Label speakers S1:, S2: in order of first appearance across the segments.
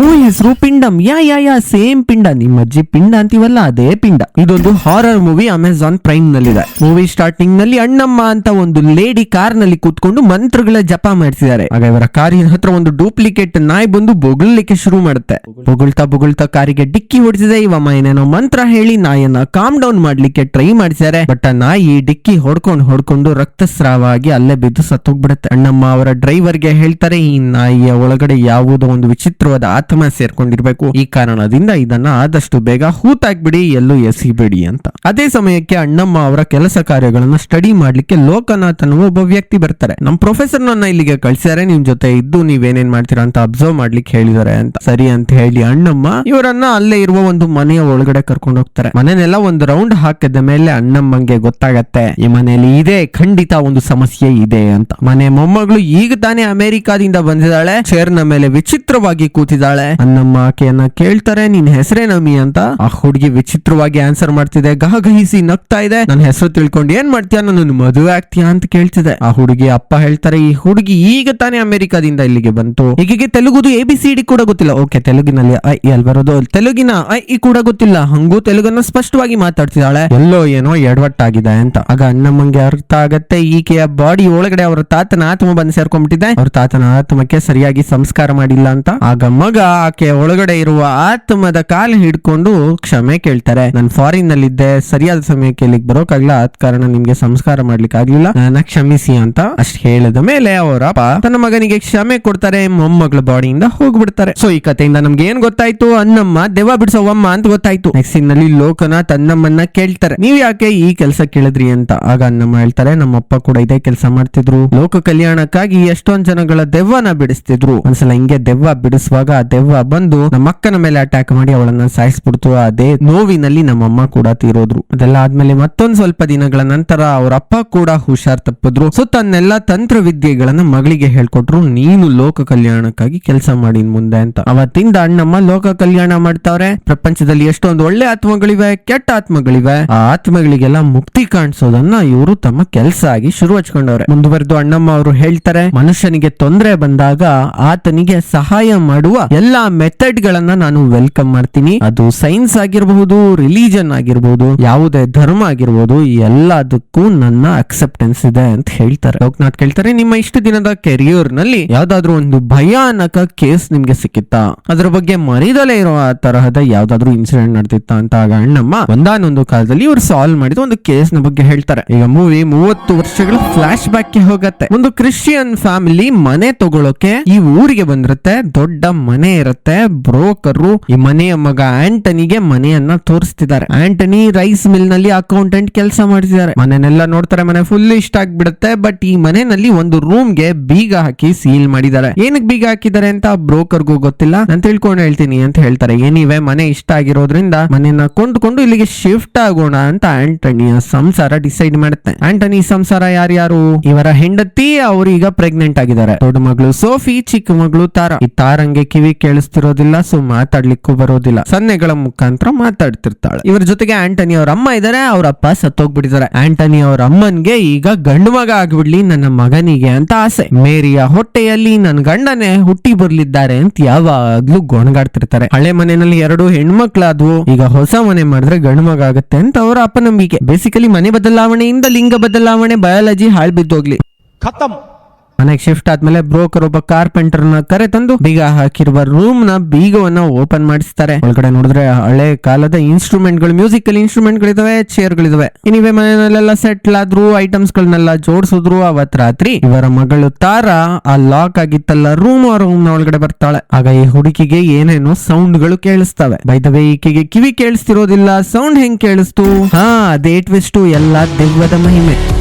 S1: Movie ಹೆಸರು ಪಿಂಡಂ. ಯಾ ಯಾ ಯಾ, same ಪಿಂಡ. ನಿಮ್ಮ ಅಜ್ಜಿ ಪಿಂಡ ಅಂತೀವಲ್ಲ, ಅದೇ ಪಿಂಡ. ಇದೊಂದು ಹಾರರ್ ಮೂವಿ ಅಮೆಝಾನ್ ಪ್ರೈಮ್ ನಲ್ಲಿದೆ. ಮೂವಿ ಸ್ಟಾರ್ಟಿಂಗ್ನಲ್ಲಿ ಅಣ್ಣಮ್ಮ ಅಂತ ಒಂದು ಲೇಡಿ ಕಾರ್ನಲ್ಲಿ ಕೂತ್ಕೊಂಡು ಮಂತ್ರಗಳ ಜಪ ಮಾಡ್ತಿದ್ದಾರೆ. ಆಗ ಇವರ ಕಾರಿನ ಹತ್ರ ಒಂದು ಡೂಪ್ಲಿಕೇಟ್ ನಾಯಿ ಬಂದು ಬೊಗಳ್ಲಿಕ್ಕೆ ಶುರು ಮಾಡುತ್ತೆ. ಬೊಗಳ್ತಾ ಬೊಗಳ್ತಾ ಕಾರಿಗೆ ಡಿಕ್ಕಿ ಹೊಡಿಸಿದೆ. ಇವಮ್ಮ ಏನೇನೋ ಮಂತ್ರ ಹೇಳಿ ನಾಯನ್ನ ಕಾಮ್ ಡೌನ್ ಮಾಡ್ಲಿಕ್ಕೆ ಟ್ರೈ ಮಾಡ್ತಿದ್ದಾರೆ ಬಟ್ ಆ ನಾಯಿ ಡಿಕ್ಕಿ ಹೊಡ್ಕೊಂಡು ಹೊಡ್ಕೊಂಡು ರಕ್ತಸ್ರಾವ ಆಗಿ ಅಲ್ಲೇ ಬಿದ್ದು ಸತ್ತೋಗ್ಬಿಡುತ್ತೆ. ಅಣ್ಣಮ್ಮ ಅವರ ಡ್ರೈವರ್ಗೆ ಹೇಳ್ತಾರೆ, ಈ ನಾಯಿಯ ಒಳಗಡೆ ಯಾವುದೋ ಒಂದು ವಿಚಿತ್ರವಾದ ಆತ್ಮ ಸೇರ್ಕೊಂಡಿರ್ಬೇಕು ಈ ಕಾರಣದಿಂದ ಇದನ್ನ ಆದಷ್ಟು ಬೇಗ ಹೂತಾಕ್ಬಿಡಿ, ಎಲ್ಲೂ ಎಸಿಬಿಡಿ ಅಂತ. ಅದೇ ಸಮಯಕ್ಕೆ ಅಣ್ಣಮ್ಮ ಅವರ ಕೆಲಸ ಕಾರ್ಯಗಳನ್ನ ಸ್ಟಡಿ ಮಾಡ್ಲಿಕ್ಕೆ ಲೋಕನಾಥ್ ಅನ್ನುವ ಒಬ್ಬ ವ್ಯಕ್ತಿ ಬರ್ತಾರೆ. ನಮ್ ಪ್ರೊಫೆಸರ್ ನನ್ನ ಇಲ್ಲಿಗೆ ಕಳ್ಸ್ಯಾರೆ, ನಿಮ್ ಜೊತೆ ಇದ್ದು ನೀವೇನೇನ್ ಮಾಡ್ತೀರಾ ಅಂತ ಅಬ್ಸರ್ವ್ ಮಾಡ್ಲಿಕ್ಕೆ ಹೇಳಿದಾರೆ ಅಂತ. ಸರಿ ಅಂತ ಹೇಳಿ ಅಣ್ಣಮ್ಮ ಇವರನ್ನ ಅಲ್ಲೇ ಇರುವ ಒಂದು ಮನೆಯ ಒಳಗಡೆ ಕರ್ಕೊಂಡು ಹೋಗ್ತಾರೆ. ಮನೆನೆಲ್ಲ ಒಂದು ರೌಂಡ್ ಹಾಕಿದ ಮೇಲೆ ಅಣ್ಣಮ್ಮಂಗೆ ಗೊತ್ತಾಗತ್ತೆ, ಈ ಮನೆಯಲ್ಲಿ ಇದೆ, ಖಂಡಿತ ಒಂದು ಸಮಸ್ಯೆ ಇದೆ ಅಂತ. ಮನೆ ಮೊಮ್ಮಗಳು ಈಗ ತಾನೇ ಅಮೆರಿಕಾದಿಂದ ಬಂದಿದ್ದಾಳೆ ಚೇರ್ನ ಮೇಲೆ ವಿಚಿತ್ರವಾಗಿ ಕೂತಿದ್ದಾಳೆ. ಅಣ್ಣಮ್ಮ ಆಕೆಯನ್ನ ಕೇಳ್ತಾರೆ, ನಿನ್ ನಮಿ ಅಂತ ಆ ಹುಡುಗಿ ವಿಚಿತ್ರವಾಗಿ ಆನ್ಸರ್ ಮಾಡ್ತಿದೆ ಗಹಗಹಿಸಿ ನಗ್ತಾ ಇದೆ. ನನ್ನ ಹೆಸರು ತಿಳ್ಕೊಂಡು ಏನ್ ಮಾಡ್ತೀಯ? ನನ್ನ ಮದುವೆ ಆಗ್ತೀಯಾ? ಅಂತ ಕೇಳ್ತಿದೆ. ಆ ಹುಡುಗಿ ಅಪ್ಪ ಹೇಳ್ತಾರೆ, ಈ ಹುಡುಗಿ ಈಗ ತಾನೇ ಅಮೆರಿಕಾದಿಂದ ಇಲ್ಲಿಗೆ ಬಂತು. ಹೀಗೆ ತೆಲುಗುದು ಎ ಬಿ ಕೂಡ ಗೊತ್ತಿಲ್ಲ. ಓಕೆ, ತೆಲುಗಿನಲ್ಲಿ ಐ ಎಲ್ ಬರೋದು ತೆಲುಗಿನ ಐ ಇ ಕೂಡ ಗೊತ್ತಿಲ್ಲ. ಹಂಗೂ ತೆಲುಗನ್ನ ಸ್ಪಷ್ಟವಾಗಿ ಮಾತಾಡ್ತಿದ್ದಾಳೆ. ಎಲ್ಲೋ ಏನೋ ಎಡವಟ್ಟಾಗಿದೆ ಅಂತ. ಆಗ ಅಣ್ಣಮ್ಮಂಗೆ ಅರ್ಥ ಆಗತ್ತೆ, ಈಕೆಯ ಬಾಡಿ ಒಳಗಡೆ ಅವರ ತಾತನ ಆತ್ಮ ಬಂದು ಸೇರ್ಕೊಂಡ್ಬಿಟ್ಟಿದೆ. ಅವ್ರ ತಾತನ ಆತ್ಮಕ್ಕೆ ಸರಿಯಾಗಿ ಸಂಸ್ಕಾರ ಮಾಡಿಲ್ಲ ಅಂತ. ಆಗ ಮಗ ಆಕೆಯ ಒಳಗಡೆ ಇರುವ ಆತ್ಮದ ಕಾಲು ಹಿಡ್ಕೊಂಡು ಕ್ಷಮೆ ಕೇಳ್ತಾರೆ. ನಾನು ಫಾರಿನ್ ನಲ್ಲಿದ್ದೆ, ಸರಿಯಾದ ಸಮಯಕ್ಕೆ ಇಲ್ಲಿಗೆ ಬರೋಕಾಗ್ಲಿಲ್ಲ. ಆದ ಕಾರಣ ನಿಮ್ಗೆ ಸಂಸ್ಕಾರ ಮಾಡ್ಲಿಕ್ಕೆ ಆಗ್ಲಿಲ್ಲ. ನನ್ನ ಕ್ಷಮಿಸಿ ಅಂತ ಅಷ್ಟ್ ಹೇಳಿದ ಮೇಲೆ ಅವರ ಅಪ್ಪ ತನ್ನ ಮಗನಿಗೆ ಕ್ಷಮೆ ಕೊಡ್ತಾರೆ. ಮೊಮ್ಮಗಳ ಬಾಡಿಯಿಂದ ಹೋಗ್ಬಿಡ್ತಾರೆ. ಸೊ ಈ ಕಥೆಯಿಂದ ನಮ್ಗೆ ಏನ್ ಗೊತ್ತಾಯ್ತು? ಅನ್ನಮ್ಮ ದೆವ್ವ ಬಿಡಿಸೋವಮ್ಮ ಅಂತ ಗೊತ್ತಾಯ್ತು. ನೆಕ್ಸ್ಟ್ನಲ್ಲಿ ಲೋಕನ ತನ್ನಮ್ಮನ್ನ ಕೇಳ್ತಾರೆ. ನೀವ್ ಯಾಕೆ ಈ ಕೆಲಸ ಕೇಳಿದ್ರಿ ಅಂತ. ಆಗ ಅನ್ನಮ್ಮ ಹೇಳ್ತಾರೆ, ನಮ್ಮಪ್ಪ ಕೂಡ ಇದೇ ಕೆಲಸ ಮಾಡ್ತಿದ್ರು. ಲೋಕ ಕಲ್ಯಾಣಕ್ಕಾಗಿ ಎಷ್ಟೊಂದ್ ಜನಗಳ ದೆವ್ವನ ಬಿಡಿಸ್ತಿದ್ರು. ಒಂದ್ಸಲ ಹಿಂಗೆ ದೆವ್ವ ಬಿಡಿಸುವಾಗ ದೆವ್ವ ಬಂದು ನಮ್ಮ ಅಕ್ಕನ ಮೇಲೆ ಅಟ್ಯಾಕ್ ಮಾಡಿ ಅವಳನ್ನ ಸಾಯಿಸ್ಬಿಡ್ತು. ಅದೇ ನೋವಿನಲ್ಲಿ ನಮ್ಮಮ್ಮ ಕೂಡ ತೀರೋದ್ರು. ಅದೆಲ್ಲ ಆದ್ಮೇಲೆ ಮತ್ತೊಂದ್ ಸ್ವಲ್ಪ ದಿನಗಳ ನಂತರ ಅವ್ರ ಅಪ್ಪ ಕೂಡ ಹುಷಾರ್ ತಪ್ಪಿದ್ರು. ಸೊ ತನ್ನೆಲ್ಲ ತಂತ್ರ ವಿದ್ಯೆಗಳನ್ನ ಮಗಳಿಗೆ ಹೇಳ್ಕೊಟ್ರು. ನೀನು ಲೋಕ ಕಲ್ಯಾಣಕ್ಕಾಗಿ ಕೆಲಸ ಮಾಡಿ ಮುಂದೆ ಅಂತ. ಅವತ್ತಿಂದ ಅಣ್ಣಮ್ಮ ಲೋಕ ಕಲ್ಯಾಣ ಮಾಡ್ತಾವ್ರೆ. ಪ್ರಪಂಚದಲ್ಲಿ ಎಷ್ಟೊಂದು ಒಳ್ಳೆ ಆತ್ಮಗಳಿವೆ, ಕೆಟ್ಟ ಆತ್ಮಗಳಿವೆ. ಆ ಆತ್ಮಗಳಿಗೆಲ್ಲ ಮುಕ್ತಿ ಕಾಣಿಸೋದನ್ನ ಇವರು ತಮ್ಮ ಕೆಲಸ ಆಗಿ ಶುರು ಹಚ್ಕೊಂಡವ್ರೆ ಮುಂದುವರೆದು ಅಣ್ಣಮ್ಮ ಅವರು ಹೇಳ್ತಾರೆ, ಮನುಷ್ಯನಿಗೆ ತೊಂದರೆ ಬಂದಾಗ ಆತನಿಗೆ ಸಹಾಯ ಮಾಡುವ ಎಲ್ಲಾ ಮೆಥಡ್ ಗಳನ್ನ ನಾನು ವೆಲ್ಕಮ್ ಮಾಡ್ತೀನಿ. ಅದು ಸೈನ್ಸ್ ಆಗಿರಬಹುದು ರಿಲಿಜನ್ ಆಗಿರಬಹುದು ಯಾವುದೇ ಧರ್ಮ ಆಗಿರ್ಬೋದು ಎಲ್ಲದಕ್ಕೂ ನನ್ನ ಅಕ್ಸೆಪ್ಟೆನ್ಸ್ ಇದೆ ಅಂತ ಹೇಳ್ತಾರೆ. ಲೋಕನಾಥ್ ಕೇಳ್ತಾರೆ, ನಿಮ್ಮ ಇಷ್ಟು ದಿನದ ಕೆರಿಯರ್ನಲ್ಲಿ ಯಾವ್ದಾದ್ರು ಒಂದು ಭಯಾನಕ ಕೇಸ್ ನಿಮ್ಗೆ ಸಿಕ್ಕಿತ್ತಾ? ಅದ್ರ ಬಗ್ಗೆ ಮರಿದಲೇ ಇರುವ ತರಹದ ಯಾವ್ದಾದ್ರು ಇನ್ಸಿಡೆಂಟ್ ನಡೆದಿತ್ತ ಅಂತ ಆಗ ಅಣ್ಣಮ್ಮ ಒಂದಾನೊಂದು ಕಾಲದಲ್ಲಿ ಇವ್ರು ಸಾಲ್ವ್ ಮಾಡಿದ ಒಂದು ಕೇಸ್ನ ಬಗ್ಗೆ ಹೇಳ್ತಾರೆ. ಈಗ ಮೂವಿ ಮೂವತ್ತು ವರ್ಷಗಳ ಫ್ಲಾಶ್ ಬ್ಯಾಕ್ಗೆ ಹೋಗತ್ತೆ. ಒಂದು ಕ್ರಿಶ್ಚಿಯನ್ ಫ್ಯಾಮಿಲಿ ಮನೆ ತಗೊಳ್ಳೋಕೆ ಈ ಊರಿಗೆ ಬಂದಿರುತ್ತೆ, ದೊಡ್ಡ ಮನೆ. ಇರುತ್ತೆ. ಬ್ರೋಕರು ಈ ಮನೆಯ ಮಗ ಆಂಟನಿಗೆ ಮನೆಯನ್ನ ತೋರಿಸ್ತಿದ್ದಾರೆ. ಆಂಟನಿ ರೈಸ್ ಮಿಲ್ನಲ್ಲಿ ಅಕೌಂಟೆಂಟ್ ಕೆಲಸ ಮಾಡ್ತಿದ್ದಾರೆ. ಮನೆನೆಲ್ಲ ನೋಡ್ತಾರೆ, ಮನೆ ಫುಲ್ ಇಷ್ಟ ಆಗ್ಬಿಡುತ್ತೆ. ಬಟ್ ಈ ಮನೆಯಲ್ಲಿ ಒಂದು ರೂಮ್ಗೆ ಬೀಗ ಹಾಕಿ ಸೀಲ್ ಮಾಡಿದ್ದಾರೆ. ಏನಕ್ಕೆ ಬೀಗ ಹಾಕಿದ್ದಾರೆ ಅಂತ ಬ್ರೋಕರ್ಗೂ ಗೊತ್ತಿಲ್ಲ. ನಾನು ತಿಳ್ಕೊಂಡು ಹೇಳ್ತೀನಿ ಅಂತ ಹೇಳ್ತಾರೆ. ಏನಿವೆ, ಮನೆ ಇಷ್ಟ ಆಗಿರೋದ್ರಿಂದ ಮನೆಯನ್ನ ಕೊಂಡ್ಕೊಂಡು ಇಲ್ಲಿಗೆ ಶಿಫ್ಟ್ ಆಗೋಣ ಅಂತ ಆಂಟನಿಯ ಸಂಸಾರ ಡಿಸೈಡ್ ಮಾಡುತ್ತೆ. ಆಂಟನಿ ಸಂಸಾರ ಯಾರ್ಯಾರು? ಇವರ ಹೆಂಡತಿ ಅವರು ಈಗ ಪ್ರೆಗ್ನೆಂಟ್ ಆಗಿದ್ದಾರೆ. ದೊಡ್ಡ ಮಗಳು ಸೋಫಿ, ಚಿಕ್ಕ ಮಗಳು ತಾರ. ಈ ತಾರಂಗೆ ಕಿವಿ ಕೇಳಿಸ್ತಿರೋದಿಲ್ಲ ಸೊ ಮಾತಾಡ್ಲಿಕ್ಕೂ ಬರೋದಿಲ್ಲ. ಸನ್ನೆಗಳ ಮುಖಾಂತರ ಮಾತಾಡ್ತಿರ್ತಾಳೆ. ಇವ್ರ ಜೊತೆಗೆ ಆಂಟನಿ ಅವ್ರ ಅಮ್ಮ ಇದಾರೆ, ಅವ್ರ ಅಪ್ಪ ಸತ್ತೋಗ್ಬಿಟ್ಟಿದ್ದಾರೆ. ಆಂಟನಿ ಅವರ ಅಮ್ಮನ್ಗೆ ಈಗ ಗಂಡು ಮಗ ಆಗ್ಬಿಡ್ಲಿ, ನನ್ನ ಮಗನಿಗೆ ಅಂತ ಆಸೆ. ಮೇರಿಯ ಹೊಟ್ಟೆಯಲ್ಲಿ ನನ್ನ ಗಂಡನೇ ಹುಟ್ಟಿ ಬರ್ಲಿದ್ದಾರೆ ಅಂತ ಯಾವಾಗ್ಲೂ ಗೊಣಗಾಡ್ತಿರ್ತಾರೆ. ಹಳೆ ಮನೆಯಲ್ಲಿ ಎರಡು ಹೆಣ್ಮಕ್ಳಾದ್ವು, ಈಗ ಹೊಸ ಮನೆ ಮಾಡಿದ್ರೆ ಗಂಡು ಮಗ ಆಗುತ್ತೆ ಅಂತ ಅವರ ನಂಬಿಕೆ ಬೇಸಿಕಲಿ ಮನೆ ಬದಲಾವಣೆಯಿಂದ ಲಿಂಗ ಬದಲಾವಣೆ ಬಯಾಲಜಿ ಹಾಳ್ಬಿದ್ದೋಗ್ಲಿ
S2: ಖತಮ್.
S1: ಮನೆಗೆ ಶಿಫ್ಟ್ ಆದ್ಮೇಲೆ ಬ್ರೋಕರ್ ಒಬ್ಬ ಕಾರ್ಪೆಂಟರ್ನ ಕರೆ ತಂದು ಬೀಗ ಹಾಕಿರುವ ರೂಮ್ನ ಬೀಗವನ್ನ ಓಪನ್ ಮಾಡಿಸ್ತಾರೆ. ಒಳಗಡೆ ನೋಡಿದ್ರೆ ಹಳೆ ಕಾಲದ ಇನ್ಸ್ಟ್ರೂಮೆಂಟ್ಗಳು ಮ್ಯೂಸಿಕಲ್ ಇನ್ಸ್ಟ್ರೂಮೆಂಟ್ ಗಳಿದಾವೆ ಚೇರ್ ಗಳಿದಾವೆ. ಇನಿವೆ ಮನೆಯಲ್ಲೆಲ್ಲ ಸೆಟ್ಲ್ ಆದ್ರು ಐಟಮ್ಸ್ ಗಳನ್ನೆಲ್ಲ ಜೋಡಿಸಿದ್ರು, ಅವತ್ ರಾತ್ರಿ ಇವರ ಮಗಳು ತಾರಾ ಆ ಲಾಕ್ ಆಗಿತ್ತಲ್ಲ ರೂಮ್ ಆ ರೂಮ್ನ ಒಳಗಡೆ ಬರ್ತಾಳೆ. ಆಗ ಈ ಹುಡುಗಿಗೆ ಏನೇನೋ ಸೌಂಡ್ಗಳು ಕೇಳಿಸ್ತವೆ. ಬೈದವೆ ಈಕೆಗೆ ಕಿವಿ ಕೇಳಿಸ್ತಿರೋದಿಲ್ಲ ಸೌಂಡ್ ಹೆಂಗ್ ಕೇಳಿಸ್ತು? ಹಾ, ಅದೇ ಟ್ವಿಸ್ಟು ಎಲ್ಲ ದೆವ್ವದ ಮಹಿಮೆ.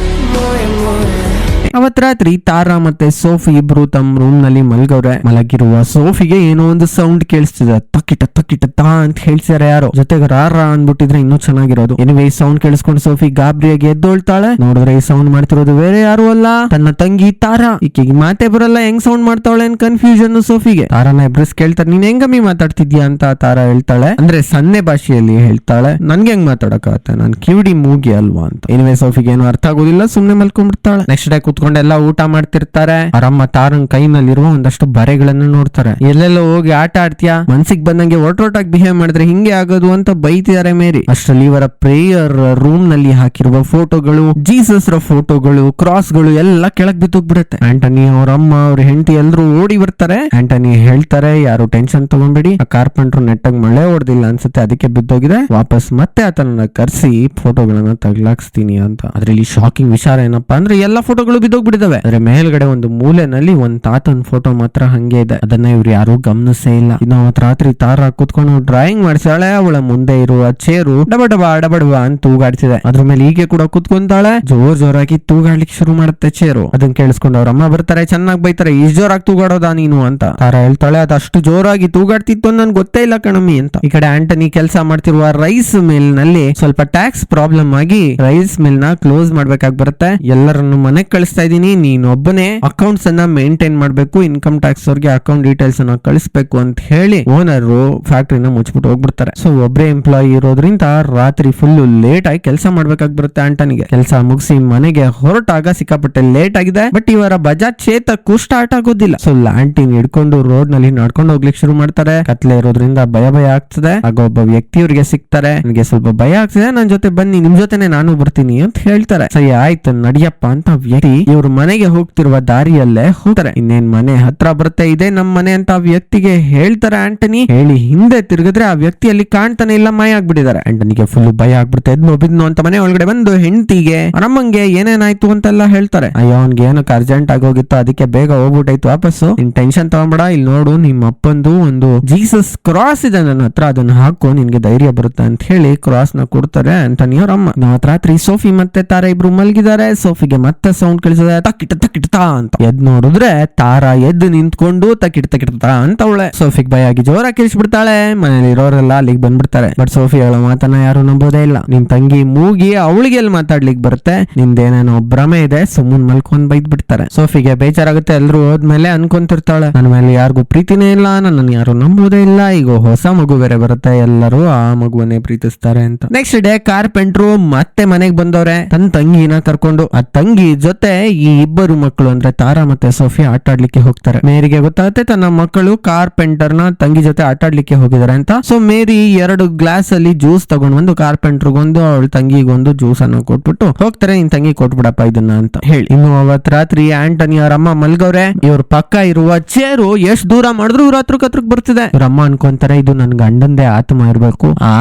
S1: ಅವತ್ ರಾತ್ರಿ ತಾರಾ ಮತ್ತೆ ಸೋಫಿ ಇಬ್ರು ತಮ್ಮ ರೂಮ್ನಲ್ಲಿ ಮಲ್ಗವ್ರೆ. ಮಲಗಿರುವ ಸೋಫಿಗೆ ಏನೋ ಒಂದು ಸೌಂಡ್ ಕೇಳಿಸ್ತಿದೆ. ತಕ್ಕಿಟ ತಕ್ಕಿಟ ತಾ ಅಂತ ಹೇಳ್ಸಿದಾರೆ ಯಾರೋ. ಜೊತೆಗೆ ರಾರ ಅಂದ್ಬಿಟ್ಟಿದ್ರೆ ಇನ್ನೂ ಚೆನ್ನಾಗಿರೋದು. ಎನಿವೆ ಈ ಸೌಂಡ್ ಕೇಳಿಸ್ಕೊಂಡು ಸೋಫಿ ಗಾಬ್ರಿಯಾಗಿ ಎದ್ದೋಳ್ತಾಳೆ. ನೋಡಿದ್ರೆ ಈ ಸೌಂಡ್ ಮಾಡ್ತಿರೋದು ಬೇರೆ ಯಾರು ಅಲ್ಲ. ತನ್ನ ತಂಗಿ ತಾರಾ. ಈಕೆಗೆ ಮಾತೆ ಬರಲ್ಲ, ಹೆಂಗ್ ಸೌಂಡ್ ಮಾಡ್ತಾವಳೆ ಅಂತ ಕನ್ಫ್ಯೂಷನ್ ಸೋಫಿಗೆ. ತಾರಾನ ಎಬ್ರಿಸ್ ಕೇಳ್ತಾರೆ, ನೀನ್ ಹೆಂಗಮ್ಮಿ ಮಾತಾಡ್ತಿದ್ಯಾ? ಅಂತ ತಾರಾ ಹೇಳ್ತಾಳೆ. ಅಂದ್ರೆ ಸನ್ನೆ ಭಾಷೆಯಲ್ಲಿ ಹೇಳ್ತಾಳೆ, ನನ್ಗೆ ಹೆಂಗ್ ಮಾತಾಡಕ್ಕಾಗತ್ತೆ ನಾನು ಕಿವಿಡಿ ಮೂಗಿ ಅಲ್ವಾ? ಅಂತ. ಎನಿವೆ ಸೋಫಿಗೆ ಏನು ಅರ್ಥ ಆಗೋದಿಲ್ಲ, ಸುಮ್ನೆ ಮಲ್ಕೊಂಡ್ಬಿಡ್ತಾಳೆ. ನೆಕ್ಸ್ಟ್ ಡೇ ಕೂತ್ಕೊಂಡು ಕೂತ್ಕೊಂಡೆಲ್ಲ ಊಟ ಮಾಡ್ತಿರ್ತಾರೆ. ಅವರಮ್ಮ ತಾರನ್ ಕೈನಲ್ಲಿರುವ ಒಂದಷ್ಟು ಬರೆಗಳನ್ನ ನೋಡ್ತಾರೆ. ಎಲ್ಲೆಲ್ಲ ಹೋಗಿ ಆಟ ಆಡ್ತೀಯಾ? ಮನ್ಸಿಗೆ ಬಂದಂಗೆ ಒಟ್ಟೊಟ್ಟಾಗಿ ಬಿಹೇವ್ ಮಾಡಿದ್ರೆ ಹಿಂಗೆ ಆಗೋದು ಅಂತ ಬೈತಿದ್ದಾರೆ ಮೇರಿ. ಅಷ್ಟರಲ್ಲಿ ಇವರ ಪ್ರೇಯರ್ ರೂಮ್ನಲ್ಲಿ ಹಾಕಿರುವ ಫೋಟೋಗಳು ಜೀಸಸ್ ರ ಫೋಟೋಗಳು ಕ್ರಾಸ್ಗಳು ಎಲ್ಲ ಕೆಳಗ್ ಬಿತ್ತೋಗ್ಬಿಡುತ್ತೆ ಆಂಟನಿ ಅವ್ರ ಅಮ್ಮ ಅವ್ರ ಹೆಂಡತಿ ಎಲ್ಲರೂ ಓಡಿ ಬರ್ತಾರೆ. ಆಂಟನಿ ಹೇಳ್ತಾರೆ, ಯಾರು ಟೆನ್ಷನ್ ತಗೊಂಬೇಡಿ. ಆ ಕಾರ್ಪೆಂಟ್ರು ನೆಟ್ಟಾಗ ಮಳೆ ಹೊಡೆದಿಲ್ಲ ಅನ್ಸುತ್ತೆ, ಅದಕ್ಕೆ ಬಿದ್ದೋಗಿದೆ. ವಾಪಸ್ ಮತ್ತೆ ಆತನನ್ನ ಕರ್ಸಿ ಫೋಟೋಗಳನ್ನ ತಗ್ಲಾಕ್ಸ್ತೀನಿ ಅಂತ. ಅದ್ರಲ್ಲಿ ಶಾಕಿಂಗ್ ವಿಚಾರ ಏನಪ್ಪಾ ಅಂದ್ರೆ, ಎಲ್ಲಾ ಫೋಟೋಗಳು ಬಿದ್ದೋಗ್ಬಿಟ್ಟಿದಾವೆ ಅದ್ರ ಮೇಲ್ಗಡೆ ಒಂದು ಮೂಲೆನಲ್ಲಿ ಒಂದ್ ತಾತನ್ ಫೋಟೋ ಮಾತ್ರ ಹಂಗೆ ಇದೆ. ಅದನ್ನ ಇವ್ರು ಯಾರು ಗಮನಿಸೇ ಇಲ್ಲ. ಇನ್ನು ಅವತ್ ರಾತ್ರಿ ತಾರ ಕುತ್ಕೊಂಡು ಡ್ರಾಯಿಂಗ್ ಮಾಡಿಸಾಳೆ ಅವಳ ಮುಂದೆ ಇರುವ ಚೇರು ಡಬಡಬ ಡಬಡಬ ಡಬ ಡಬ ಅಂತ ತೂಗಾಡ್ತಿದೆ ಅದ್ರ ಮೇಲೆ ಹೀಗೆ ಕೂಡ ಕುತ್ಕೊಂತಾಳೆ. ಜೋರ್ ಜೋರಾಗಿ ತೂಗಾಡ್ಲಿಕ್ಕೆ ಶುರು ಮಾಡುತ್ತೆ ಚೇರು ಅದನ್ನ ಕೇಳಿಸ್ಕೊಂಡು ಅವ್ರ ಅಮ್ಮ ಬರ್ತಾರೆ, ಚೆನ್ನಾಗಿ ಬೈತಾರೆ ಇಷ್ಟು ಜೋರಾಗಿ ತೂಗಾಡೋದಾ ನೀನು ಅಂತ. ತಾರ ಹೇಳ್ತಾಳೆ, ಅದಷ್ಟು ಜೋರಾಗಿ ತೂಗಾಡ್ತಿತ್ತು ಅಂತ ನನ್ಗೆ ಗೊತ್ತೇ ಇಲ್ಲ ಕಣಮಿ ಅಂತ. ಈ ಕಡೆ ಆಂಟನಿ ಕೆಲಸ ಮಾಡ್ತಿರುವ ರೈಸ್ ಮಿಲ್ನಲ್ಲಿ ಸ್ವಲ್ಪ ಟ್ಯಾಕ್ಸ್ ಪ್ರಾಬ್ಲಮ್ ಆಗಿ ರೈಸ್ ಮಿಲ್ನ ಕ್ಲೋಸ್ ಮಾಡ್ಬೇಕಾಗಿ ಬರುತ್ತೆ. ಎಲ್ಲರನ್ನು ಮನೆಗ್ ಕಳಿಸ್ತಾ ಇದೀನಿ ನೀನು ಒಬ್ಬನೇ ಅಕೌಂಟ್ಸ್ ಅನ್ನ ಮೇಂಟೈನ್ ಮಾಡಬೇಕು ಇನ್ಕಮ್ ಟ್ಯಾಕ್ಸ್ ಅವ್ರಿಗೆ ಅಕೌಂಟ್ ಡೀಟೇಲ್ಸ್ ಅನ್ನ ಕಳಿಸ್ಬೇಕು ಅಂತ ಹೇಳಿ ಓನರ್ ಫ್ಯಾಕ್ಟ್ರಿನ ಮುಚ್ಚಿಬಿಟ್ಟು ಹೋಗ್ಬಿಡ್ತಾರೆ. ಸೊ ಒಬ್ಬರೇ ಎಂಪ್ಲಾಯಿ ಇರೋದ್ರಿಂದ ರಾತ್ರಿ ಫುಲ್ ಲೇಟ್ ಆಗಿ ಕೆಲಸ ಮಾಡ್ಬೇಕಾಗಿ ಬರುತ್ತೆ ಆಂಟನಿಗೆ. ಕೆಲಸ ಮುಗಿಸಿ ಮನೆಗೆ ಹೊರಟಾಗ ಸಿಕ್ಕಾಪಟ್ಟೆ ಲೇಟ್ ಆಗಿದೆ. ಬಟ್ ಇವರ ಬಜಾಜ್ ಚೇತಕ್ಕೂ ಸ್ಟಾರ್ಟ್ ಆಗೋದಿಲ್ಲ. ಸೊ ಲ್ಯಾಂಟಿನ್ ಹಿಡ್ಕೊಂಡು ರೋಡ್ನಲ್ಲಿ ನಡ್ಕೊಂಡು ಹೋಗ್ಲಿಕ್ಕೆ ಶುರು ಮಾಡ್ತಾರೆ. ಕತ್ಲೆ ಇರೋದ್ರಿಂದ ಭಯ ಭಯ ಆಗ್ತದೆ. ಆಗ ಒಬ್ಬ ವ್ಯಕ್ತಿ ಇವ್ರಿಗೆ ಸಿಗ್ತಾರೆ. ನನಗೆ ಸ್ವಲ್ಪ ಭಯ ಆಗ್ತದೆ. ನನ್ನ ಜೊತೆ ಬನ್ನಿ. ನಿಮ್ ಜೊತೆನೆ ನಾನು ಬರ್ತೀನಿ ಅಂತ ಹೇಳ್ತಾರೆ. ಸರಿ, ಆಯ್ತು ನಡಿಯಪ್ಪ ಅಂತ ವ್ಯಕ್ತಿ ಇವ್ರ ಮನೆಗೆ ಹೋಗ್ತಿರುವ ದಾರಿಯಲ್ಲೇ ಹೋಗ್ತಾರೆ. ಇನ್ನೇನ್ ಮನೆ ಹತ್ರ ಬರುತ್ತೆ ಇದೆ ನಮ್ ಮನೆ ಅಂತ ಆ ವ್ಯಕ್ತಿಗೆ ಹೇಳ್ತಾರೆ ಆಂಟನಿ. ಹೇಳಿ ಹಿಂದೆ ತಿರುಗಿದ್ರೆ ಆ ವ್ಯಕ್ತಿ ಅಲ್ಲಿ ಕಾಣ್ತಾನೆ ಇಲ್ಲ ಮಾಯ ಆಗ್ಬಿಟ್ಟಿದ್ದಾರೆ. ಆಂಟನಿಗೆ ಫುಲ್ ಭಯ ಆಗ್ಬಿಡುತ್ತೆ. ಎದ್ನು ಬಿದ್ನು ಅಂತ ಮನೆ ಒಳಗಡೆ ಬಂದು ಹೆಂಡತಿಗೆ, ಅರಮ್ಮಂಗೆ ಏನೇನಾಯ್ತು? ಅಂತೆಲ್ಲ ಹೇಳ್ತಾರೆ. ಅಯ್ಯೋ, ಅವ್ನ್ಗೆ ಏನಕ್ಕೆ ಅರ್ಜೆಂಟ್ ಆಗೋಗಿತ್ತು ಅದಕ್ಕೆ ಬೇಗ ಹೋಗ್ಬಿಟ್ಟಾಯ್ತು ವಾಪಸ್ಸು. ನಿನ್ ಟೆನ್ಷನ್ ತಗೊಂಬೇಡ. ಇಲ್ಲಿ ನೋಡು, ನಿಮ್ಮ ಅಪ್ಪಂದು ಒಂದು ಜೀಸಸ್ ಕ್ರಾಸ್ ಇದೆ ನನ್ನ ಹತ್ರ. ಅದನ್ನ ಹಾಕು, ನಿನ್ಗೆ ಧೈರ್ಯ ಬರುತ್ತೆ ಅಂತ ಹೇಳಿ ಕ್ರಾಸ್ನ ಕೊಡ್ತಾರೆ ಆಂಟನಿ ಅವ್ರ ಅಮ್ಮ. ರಾತ್ರಿ ಸೋಫಿ ಮತ್ತೆ ತಾರ ಇಬ್ರು ಮಲಗಿದ್ದಾರೆ. ಸೋಫಿಗೆ ಮತ್ತೆ ಸೌಂಡ್ ಕೇಳಿಸಿದೆ ತಕ್ಕಿಟ ತಕ್ಕಿಟ ಅಂತ. ಎದ್ ನೋಡಿದ್ರೆ ತಾರ ಎದ್ದು ನಿಂತ್ಕೊಂಡು ತಕ್ಕಿಟ ತಕ್ಕಿಟ ಅಂತ ಅವಳೆ. ಸೋಫಿಗ್ ಭಯ ಆಗಿ ಜೋರಾಗಿ ಕಿರಿಸ್ಬಿಡ್ತಾಳೆ ಮನೇಲಿ ಇರೋರೆಲ್ಲ ಅಲ್ಲಿಗೆ ಬಂದ್ಬಿಡ್ತಾರೆ. ಬಟ್ ಸೋಫಿ ಹೇಳೋ ಮಾತನ್ನ ಯಾರು ನಂಬೋದೇ ಇಲ್ಲ. ನಿನ್ ತಂಗಿ ಮೂಗಿ ಅವಳಿಗೆ ಎಲ್ಲಿ ಮಾತಾಡ್ಲಿಕ್ಕೆ ಬರುತ್ತೆ. ನಿಂದೇನೇನೋ ಭ್ರಮೆ ಇದೆ, ಸುಮ್ಮನ್ ಮಲ್ಕೊಂಡ್ ಬೈದ್ ಬಿಡ್ತಾರೆ ಸೋಫಿಗೆ ಬೇಜಾರಾಗುತ್ತೆ. ಎಲ್ರು ಹೋದ್ಮೇಲೆ ಅನ್ಕೊಂತಿರ್ತಾಳೆ. ನನ್ನ ಮೇಲೆ ಯಾರಿಗೂ ಪ್ರೀತಿನೇ ಇಲ್ಲ. ನನ್ನ ಯಾರು ನಂಬೋದೇ ಇಲ್ಲ. ಈಗ ಹೊಸ ಮಗು ಬೇರೆ ಬರುತ್ತೆ. ಎಲ್ಲರೂ ಆ ಮಗುವನ್ನೇ ಪ್ರೀತಿಸ್ತಾರೆ ಅಂತ. ನೆಕ್ಸ್ಟ್ ಡೇ ಕಾರ್ಪೆಂಟ್ರು ಮತ್ತೆ ಮನೆಗೆ ಬಂದವ್ರೆ. ತನ್ನ ತಂಗಿನ ಕರ್ಕೊಂಡು. ಆ ತಂಗಿ ಜೊತೆ ಈ ಇಬ್ಬರು ಮಕ್ಕಳು ಅಂದ್ರೆ ತಾರಾ ಮತ್ತೆ ಸೋಫಿ ಆಟ ಆಡ್ಲಿಕ್ಕೆ ಹೋಗ್ತಾರೆ. ಮೇರಿಗೆ ಗೊತ್ತಾಗುತ್ತೆ, ತನ್ನ ಮಕ್ಕಳು ಕಾರ್ಪೆಂಟರ್ನ ತಂಗಿ ಜೊತೆ ಆಟ ಆಡ್ಲಿಕ್ಕೆ ಹೋಗಿದ್ದಾರೆ ಅಂತ. ಸೊ ಮೇರಿ ಎರಡು ಗ್ಲಾಸ್ ಅಲ್ಲಿ ಜ್ಯೂಸ್ ತಗೊಂಡ್ ಬಂದು ಕಾರ್ಪೆಂಟರ್ಗೊಂದು, ಅವಳ ತಂಗಿಗೊಂದು ಜ್ಯೂಸ್ ಅನ್ನು ಕೊಟ್ಬಿಟ್ಟು ಹೋಗ್ತಾರೆ, ನಿನ್ ತಂಗಿ ಕೊಟ್ಬಿಡಪ್ಪ ಇದನ್ನ ಅಂತ ಹೇಳಿ. ಇನ್ನು ಅವತ್ ರಾತ್ರಿ ಆಂಟನಿ ಅವ್ರ ಅಮ್ಮ ಮಲ್ಗವ್ರೆ, ಇವ್ರ ಪಕ್ಕ ಇರುವ ಚೇರು ಎಷ್ಟ್ ದೂರ ಮಾಡಿದ್ರು ಇವ್ರ ಹತ್ರಕ್ ಹತ್ರಕ್ ಬರ್ತಿದೆ. ಇವ್ರ ಅಮ್ಮ ಅನ್ಕೊಂತಾರೆ, ಇದು ನನ್ ಗಂಡಂದೇ ಆತ್ಮ ಇರ್ಬೇಕು, ಆ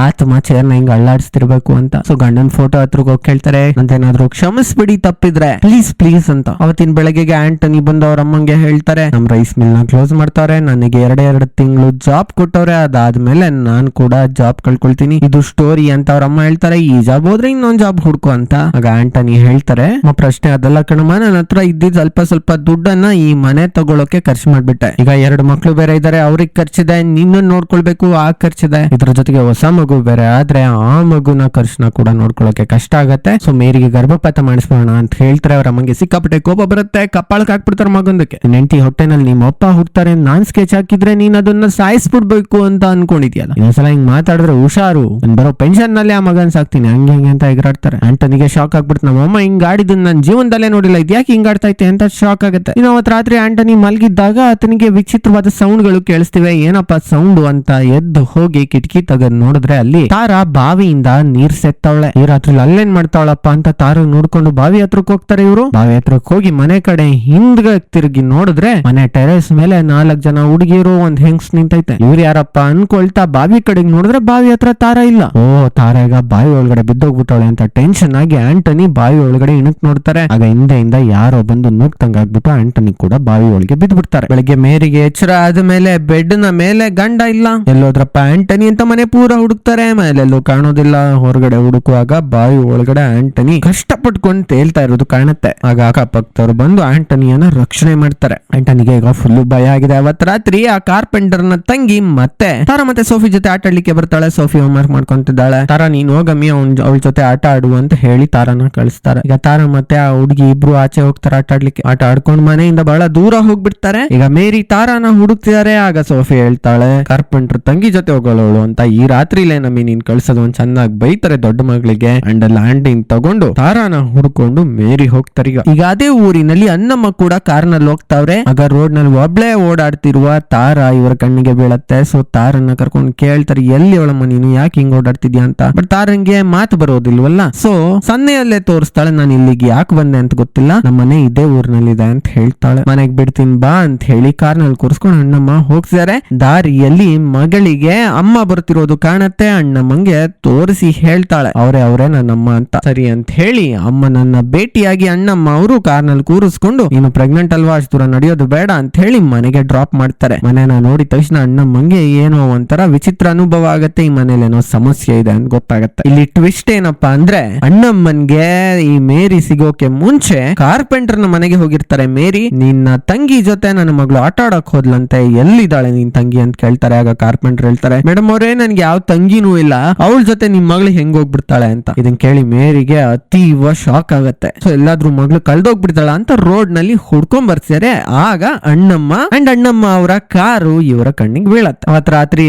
S1: ಚೇರ್ನ ಹಿಂಗ್ ಅಳ್ಳಾಡಿಸ್ತಿರ್ಬೇಕು ಅಂತ. ಸೊ ಗಂಡನ್ ಫೋಟೋ ಹತ್ರಕ್ ಹೋಗಿ ಕೇಳ್ತಾರೆ ನಂತೇನಾದ್ರೂ ಕ್ಷಮಿಸ್ಬಿಡಿ, ತಪ್ಪಿದ್ರೆ ಪ್ಲೀಸ್ ಪ್ಲೀಸ್ ಅಂತ. ಅವತ್ತಿನ ಬೆಳಗ್ಗೆ ಆಂಟನಿ ಬಂದು ಅವ್ರ ಅಮ್ಮಂಗೆ ಹೇಳ್ತಾರೆ, ನಮ್ ರೈಸ್ ಮಿಲ್ನ ಕ್ಲೋಸ್ ಮಾಡ್ತಾರೆ, ನನಗೆ ಎರಡ್ ಎರಡು ತಿಂಗಳು ಜಾಬ್ ಕೊಟ್ಟವ್ರೆ, ಅದಾದ್ಮೇಲೆ ನಾನ್ ಕೂಡ ಜಾಬ್ ಕಳ್ಕೊಳ್ತೀನಿ. ಇದು ಸ್ಟೋರಿ ಅಂತ ಅವ್ರ ಅಮ್ಮ ಹೇಳ್ತಾರೆ, ಈ ಜಾಬ್ ಹೋದ್ರೆ ಇನ್ನೊಂದ್ ಜಾಬ್ ಹುಡ್ಕೋ ಅಂತ. ಆಗ ಆಂಟನಿ ಹೇಳ್ತಾರೆ ಪ್ರಶ್ನೆ ಅದಲ್ಲ ಕಣಮ್ಮ ನನ್ನ ಹತ್ರ ಇದ್ದಿದ್ ಸ್ವಲ್ಪ ಸ್ವಲ್ಪ ದುಡ್ಡನ್ನ ಈ ಮನೆ ತಗೊಳಕ್ಕೆ ಖರ್ಚು ಮಾಡ್ಬಿಟ್ಟೆ. ಈಗ ಎರಡು ಮಕ್ಳು ಬೇರೆ ಇದಾರೆ, ಅವ್ರಿಗೆ ಖರ್ಚಿದೆ ನಿನ್ನ ನೋಡ್ಕೊಳ್ಬೇಕು, ಆ ಖರ್ಚಿದೆ. ಇದ್ರ ಜೊತೆಗೆ ಹೊಸ ಮಗು ಬೇರೆ ಆದ್ರೆ ಆ ಮಗುನ ಖರ್ಚನ ಕೂಡ ನೋಡ್ಕೊಳ್ಳೋಕೆ ಕಷ್ಟ ಆಗತ್ತೆ. ಸೊ ಮೇರಿಗೆ ಗರ್ಭಪಾತ ಮಾಡಿಸ್ಬೋಣ ಅಂತ ಹೇಳ್ತಾರೆ, ಅವ್ರ ಅಮ್ಮಂಗೆ ಸಿಕ್ಕಾಪಟ್ಟೆ ಕೋಪ ಬರುತ್ತೆ ಕಪ್ಪಾಳಕ್ ಹಾಕ್ಬಿಡ್ತಾರೆ ಮಗಂದಕ್ಕೆ. ನೆಂಟಿ ಹೊಟ್ಟೆನಲ್ಲಿ ನಿಮ್ಮ ಅಪ್ಪ ಹುಡ್ತಾರೆ, ನಾನ್ ಸ್ಕೆಚ್ ಹಾಕಿದ್ರೆ ನೀನ್ ಅದನ್ನ ಸಾಯಿಸ್ಬಿಡ್ಬೇಕು ಅಂತ ಅನ್ಕೊಂಡಿದ್ಯಲ್ಲ. ಇನ್ನೊಂದ್ಸಲ ಹಿಂಗ್ ಮಾತಾಡಿದ್ರೆ ಹುಷಾರು. ನನ್ ಬರೋ ಪೆನ್ಷನ್ನಲ್ಲಿ ಆ ಮಗನ್ ಸಾಕ್ತೀನಿ, ಹಂಗೆ ಹಿಂಗೆ ಅಂತ ಎಗರಾಡ್ತಾರೆ ಆಂಟನಿಗೆ ಶಾಕ್ ಆಗ್ಬಿಡ್ತು, ನಮ್ಮ ಅಮ್ಮ ಹಿಂಗ್ ಆಡಿದ್ದನ್ನ ನನ್ ಜೀವನದಲ್ಲೇ ನೋಡಿಲ್ಲ ಇದ್ಯಾಕೆ ಹಿಂಗ್ ಆಡ್ತಾ ಐತೆ ಅಂತ ಶಾಕ್ ಆಗುತ್ತೆ. ಇನ್ನು ಅವತ್ ರಾತ್ರಿ ಆಂಟನಿ ಮಲಗಿದ್ದಾಗ ಆತನಿಗೆ ವಿಚಿತ್ರವಾದ ಸೌಂಡ್ಗಳು ಕೇಳಿಸ್ತಿವೆ, ಏನಪ್ಪ ಸೌಂಡ್ ಅಂತ ಎದ್ದು ಹೋಗಿ ಕಿಟಕಿ ತೆಗೆದು ನೋಡಿದ್ರೆ ಅಲ್ಲಿ ತಾರ ಬಾವಿಯಿಂದ ನೀರ್ ಸೆತ್ತವಳೆ. ಈ ರಾತ್ರಿ ಅಲ್ಲೇನ್ ಮಾಡ್ತಾವಳಪ್ಪ ಅಂತ ತಾರು ನೋಡ್ಕೊಂಡು ಬಾವಿ ಹತ್ರಕ್ಕೆ ಹೋಗ್ತಾರೆ ಇವರು. ಹತ್ರಕ್ ಹೋಗಿ ಮನೆ ಕಡೆ ಹಿಂದ್ಗ ತಿರುಗಿ ನೋಡಿದ್ರೆ ಮನೆ ಟೆರೆಸ್ ಮೇಲೆ ನಾಲ್ಕ್ ಜನ ಹುಡುಗಿರು ಒಂದ್ ಹೆಂಗ್ಸ್ ನಿಂತೈತೆ. ಇವ್ರು ಯಾರಪ್ಪ ಅನ್ಕೊಳ್ತಾ ಬಾವಿ ಕಡೆಗೆ ನೋಡಿದ್ರೆ ಬಾವಿ ಹತ್ರ ತಾರ ಇಲ್ಲ. ಓ ತಾರ ಈಗ ಬಾವಿ ಒಳಗಡೆ ಬಿದ್ದೋಗ್ಬಿಟ್ಟವಳೆ ಅಂತ ಟೆನ್ಷನ್ ಆಗಿ ಆಂಟನಿ ಬಾವಿ ಒಳಗಡೆ ಇಣಕ್ ನೋಡ್ತಾರೆ. ಆಗ ಹಿಂದೆಯಿಂದ ಯಾರೋ ಬಂದು ನುಗ್ತಂಗಾಗ್ಬಿಟ್ಟು ಆಂಟನಿ ಕೂಡ ಬಾವಿ ಒಳಗೆ ಬಿದ್ದ್ಬಿಡ್ತಾರೆ ಬೆಳಗ್ಗೆ ಮೇರಿಗೆ ಎಚ್ಚರ ಆದ್ಮೇಲೆ ಬೆಡ್ನ ಮೇಲೆ ಗಂಡ ಇಲ್ಲ. ಎಲ್ಲೋದ್ರಪ್ಪ ಆಂಟನಿ ಅಂತ ಮನೆ ಪೂರ ಹುಡುಕ್ತಾರೆ. ಮನೆಯಲ್ಲೆಲ್ಲೂ ಕಾಣೋದಿಲ್ಲ. ಹೊರಗಡೆ ಹುಡುಕುವಾಗ ಬಾವಿ ಒಳಗಡೆ ಆಂಟನಿ ಕಷ್ಟಪಟ್ಕೊಂಡು ತೇಲ್ತಾ ಇರೋದು ಕಾಣುತ್ತೆ. ಆಗ ಅಕ್ಕಪಕ್ಕದವ್ರು ಬಂದು ಆಂಟನಿಯನ್ನ ರಕ್ಷಣೆ ಮಾಡ್ತಾರೆ. ಆಂಟನಿಗೆ ಈಗ ಫುಲ್ ಭಯ ಆಗಿದೆ. ಅವತ್ ರಾತ್ರಿ ಆ ಕಾರ್ಪೆಂಟರ್ನ ತಂಗಿ ಮತ್ತೆ ತಾರ ಮತ್ತೆ ಸೋಫಿ ಜೊತೆ ಆಟ ಆಡ್ಲಿಕ್ಕೆ ಬರ್ತಾಳೆ. Sophie homework ಮಾಡ್ಕೊಂತಿದ್ದಾಳೆ. ತಾರ, ನೀನು ಹೋಗಮ್ಮಿ ಅವ್ನ ಅವಳ ಜೊತೆ ಆಟ ಆಡು ಅಂತ ಹೇಳಿ ತಾರನ ಕಳಿಸ್ತಾರೆ. ಈಗ ತಾರ ಮತ್ತೆ ಆ ಹುಡುಗಿ ಇಬ್ರು ಆಚೆ ಹೋಗ್ತಾರೆ ಆಟ ಆಡ್ಲಿಕ್ಕೆ. ಆಟ ಆಡ್ಕೊಂಡು ಮನೆಯಿಂದ ಬಹಳ ದೂರ ಹೋಗ್ಬಿಡ್ತಾರೆ. ಈಗ ಮೇರಿ ತಾರಾನ ಹುಡುಕ್ತಿದ್ದಾರೆ ಆಗ ಸೋಫಿ ಹೇಳ್ತಾಳೆ, ಕಾರ್ಪೆಂಟರ್ ತಂಗಿ ಜೊತೆ ಹೋಗಳವಳು ಅಂತ ಈ ರಾತ್ರಿಲೇ ನಮ್ಮಿ ನೀನ್ ಕಳ್ಸೋದು. ಒಂದ್ ಚೆನ್ನಾಗಿ ಬೈತಾರೆ ದೊಡ್ಡ ಮಗಳಿಗೆ. ಅಂಡ್ ಲ್ಯಾಂಡಿಂಗ್ ತಗೊಂಡು ತಾರಾನ ಹುಡ್ಕೊಂಡು ಮೇರಿ ಹೋಗ್ತಾರೆ ಈಗ. ಈಗ ಅದೇ ಊರಿನಲ್ಲಿ ಅನ್ನಮ್ಮ ಕೂಡ ಕಾರ್ನಲ್ಲಿ ಹೋಗ್ತಾವ್ರೆ. ಆಗ ರೋಡ್ನಲ್ಲಿ ಒಬ್ಳೆ ಓಡಾಡ್ತಿರುವ ತಾರ ಇವರ ಕಣ್ಣಿಗೆ ಬೀಳತ್ತೆ. ಸೊ ತಾರನ್ನ ಕರ್ಕೊಂಡು ಕೇಳ್ತಾರೆ, ಎಲ್ಲಿ ಅವಳಮ್ಮ ನೀನು? ಯಾಕೆ ಹಿಂಗ್ ಓಡಾಡ್ತಿದ್ಯಾ ಅಂತ? ಬಟ್ ತಾರಂಗೆ ಮಾತು ಬರೋದಿಲ್ವಲ್ಲ? ಸೊ ಸನ್ನೆಯಲ್ಲೇ ತೋರಿಸ್ತಾಳೆ, ನಾನು ಇಲ್ಲಿಗೆ ಯಾಕೆ ಬಂದೆ ಅಂತ ಗೊತ್ತಿಲ್ಲ. ನಮ್ಮ ಮನೆ ಇದೇ ಊರಿನಲ್ಲಿದೆ ಅಂತ ಹೇಳ್ತಾಳೆ. ಮನೆಗ್ ಬಿಡ್ತೀನಿ, ಬಾ ಅಂತ ಹೇಳಿ ಕಾರ್ನಲ್ಲಿ ಕೂರಿಸ್ಕೊಂಡು ಅಣ್ಣಮ್ಮ ಹೋಗ್ತಾರೆ ದಾರಿಯಲ್ಲಿ ಮಗಳಿಗೆ ಅಮ್ಮ ಬರ್ತಿರೋದು ಕಾಣತ್ತೆ. ಅಣ್ಣಮ್ಮಂಗೆ ತೋರಿಸಿ ಹೇಳ್ತಾಳೆ, ಅವರೇ ಅವರೇ ನನ್ನಮ್ಮ ಅಂತ. ಸರಿ ಅಂತ ಹೇಳಿ ಅಮ್ಮ ನನ್ನ ಭೇಟಿಯಾಗಿ ಅಣ್ಣಮ್ಮ ಅವರು ಕಾರ್ನಲ್ಲಿ ಕೂರಿಸ್ಕೊಂಡು, ನೀನು ಪ್ರೆಗ್ನೆಂಟ್ ಅಲ್ವಾ? ಅಷ್ಟು ದೂರ ನಡೆಯೋದು ಬೇಡ ಅಂತ ಹೇಳಿ ಮನೆಗೆ ಡ್ರಾಪ್ ಮಾಡ್ತಾರೆ. ಮನೆನ ನೋಡಿದ ತಕ್ಷಣ ಅಣ್ಣ, ಮಂಗೆ, ಏನೋ ಒಂಥರ ವಿಚಿತ್ರ ಅನುಭವ ಆಗತ್ತೆ ಈ ಮನೇಲಿ, ಏನೋ ಸಮಸ್ಯೆ ಇದೆ ಅಂತ ಗೊತ್ತಾಗತ್ತೆ. ಇಲ್ಲಿ ಟ್ವಿಸ್ಟ್ ಏನಪ್ಪಾ ಅಂದ್ರೆ, ಅಣ್ಣಮ್ಮನ್ಗೆ ಈ ಮೇರಿ ಸಿಗೋಕೆ ಮುಂಚೆ ಕಾರ್ಪೆಂಟರ್ನ ಮನೆಗೆ ಹೋಗಿರ್ತಾರೆ. ಮೇರಿ, ನಿನ್ನ ತಂಗಿ ಜೊತೆ ನನ್ನ ಮಗಳು ಆಟ ಆಡಕ್ ಹೋದ್ಲಂತೆ. ಎಲ್ಲಿದ್ದಾಳೆ ನಿನ್ ತಂಗಿ? ಅಂತ ಕೇಳ್ತಾರೆ. ಆಗ ಕಾರ್ಪೆಂಟರ್ ಹೇಳ್ತಾರೆ, ಮೇಡಮ್ ಅವರೇ, ನನ್ಗೆ ಯಾವ ತಂಗಿನೂ ಇಲ್ಲ. ಅವಳ ಜೊತೆ ನಿಮ್ ಮಗಳು ಹೆಂಗ್ ಹೋಗ್ಬಿಡ್ತಾಳೆ? ಅಂತ. ಇದನ್ ಕೇಳಿ ಮೇರಿಗೆ ಅತೀವ ಶಾಕ್ ಆಗತ್ತೆ. ಸೊ ಎಲ್ಲಾದ್ರೂ ಮಗಳು ಕಳ್ದೋಗ್ಬಿಡ್ತಾಳ ಅಂತ ರೋಡ್ನಲ್ಲಿ ಹುಡ್ಕೊಂಡ್ ಬರ್ತಾರೆ ಆಗ ಅಣ್ಣಮ್ಮ ಅಂಡ್ ಅಣ್ಣಮ್ಮ ಅವರ ಕಾರು ಇವರ ಕಣ್ಣಿಗೆ ಬೀಳತ್ತೆ. ಅವತ್ ರಾತ್ರಿ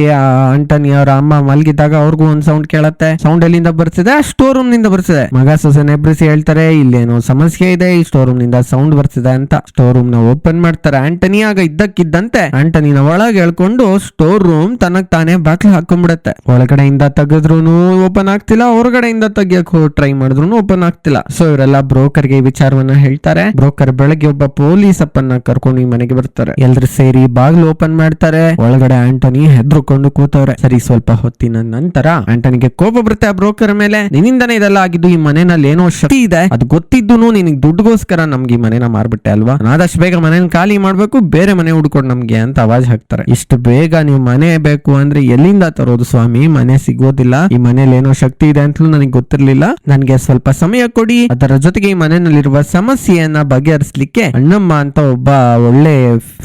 S1: ಅಂಟನಿ ಅವರ ಅಮ್ಮ ಮಲಗಿದಾಗ ಅವ್ರಿಗೂ ಒಂದ್ ಸೌಂಡ್ ಕೇಳತ್ತೆ. ಸೌಂಡ್ ಎಲ್ಲಿಂದ ಬರ್ತಿದೆ ಸ್ಟೋರ್ ರೂಮ್ನಿಂದ ಬರ್ತಿದೆ ಮಗ ಸೊಸೆ ಎಬ್ರಿಸಿ ಹೇಳ್ತಾರೆ, ಇಲ್ಲೇನೋ ಸಮಸ್ಯೆ ಇದೆ, ಈ ಸ್ಟೋರ್ ರೂಮ್ನಿಂದ ಸೌಂಡ್ ಬರ್ತಿದೆ ಅಂತ. ಸ್ಟೋರ್ ರೂಮ್ನ ಓಪನ್ ಮಾಡ್ತಾರೆ. ಆಂಟನಿ ಆಗ ಇದ್ದಕ್ಕಿದ್ದಂತೆ ಆಂಟನಿನ ಒಳಗೆ ಹೇಳ್ಕೊಂಡು ಸ್ಟೋರ್ ರೂಮ್ ತನಗ್ ತಾನೇ ಬಾಕ್ಲು ಹಾಕೊಂಡ್ಬಿಡತ್ತೆ ಒಳಗಡೆಯಿಂದ ತೆಗೆದ್ರುನು ಓಪನ್ ಆಗ್ತಿಲ್ಲ, ಹೊರಗಡೆಯಿಂದ ತೆಗಿಯಕ್ ಟ್ರೈ ಮಾಡಿದ್ರು ಓಪನ್ ಆಗ್ತಿಲ್ಲ. ಸೊ ಇವರೆಲ್ಲ ಬ್ರೋಕರ್ಗೆ ಈ ವಿಚಾರವನ್ನ ಹೇಳ್ತಾರೆ. ಬ್ರೋಕರ್ ಬೆಳಗ್ಗೆ ಒಬ್ಬ ಪೊಲೀಸ್ ಅಪ್ಪನ್ನ ಕರ್ಕೊಂಡು ಈ ಮನೆಗೆ ಬರ್ತಾರೆ. ಎಲ್ರು ಸೇರಿ ಬಾಗಿಲು ಓಪನ್ ಮಾಡ್ತಾರೆ. ಒಳಗಡೆ ಆಂಟನಿ ಹೆದ್ರುಕೊಂಡು ಕೂತವ್ರೆ. ಸರಿ, ಸ್ವಲ್ಪ ಹೊತ್ತಿನ ನಂತರ ಆಂಟನಿಗೆ ಕೋಪ ಬರುತ್ತೆ ಆ ಬ್ರೋಕರ್ ಮೇಲೆ. ನಿನ್ನಿಂದನೇ ಇದೆಲ್ಲ ಆಗಿದ್ದು ಈ ಮನೆಯಲ್ಲಿ ಏನೋ ಶಕ್ತಿ ಇದೆ. ಅದು ಗೊತ್ತಿದ್ದು ನಿನಗೆ ದುಡ್ಡುಗೋಸ್ಕರ ನಮ್ಗೆ ಈ ಮನೆನ ಮಾರ್ಬಿಟ್ಟೆ ಅಲ್ವಾ? ಆದಷ್ಟು ಬೇಗ ಮನೇನ ಖಾಲಿ ಮಾಡ್ಬೇಕು, ಬೇರೆ ಮನೆ ಹುಡ್ಕೊಂಡು ನಮ್ಗೆ ಅಂತ ಅವಾಜ್ ಹಾಕ್ತಾರೆ. ಇಷ್ಟು ಬೇಗ ನೀವು ಮನೆ ಬೇಕು ಅಂದ್ರೆ ಎಲ್ಲಿಂದ ತರೋದು ಸ್ವಾಮಿ? ಮನೆ ಸಿಗೋದಿಲ್ಲ. ಈ ಮನೇಲಿ ಏನೋ ಶಕ್ತಿ ಇದೆ ಅಂತಲೂ ನನಗೆ ಗೊತ್ತಿರ್ಲಿಲ್ಲ. ನನ್ಗೆ ಸ್ವಲ್ಪ ಸಮಯ ಕೊಡಿ. ಅದರ ಜೊತೆಗೆ ಈ ಮನೆಯಲ್ಲಿರುವ ಸಮಸ್ಯೆಯನ್ನ ಬಗೆಹರಿಸಲಿಕ್ಕೆ ಅಣ್ಣಮ್ಮ ಅಂತ ಒಬ್ಬ ಒಳ್ಳೆ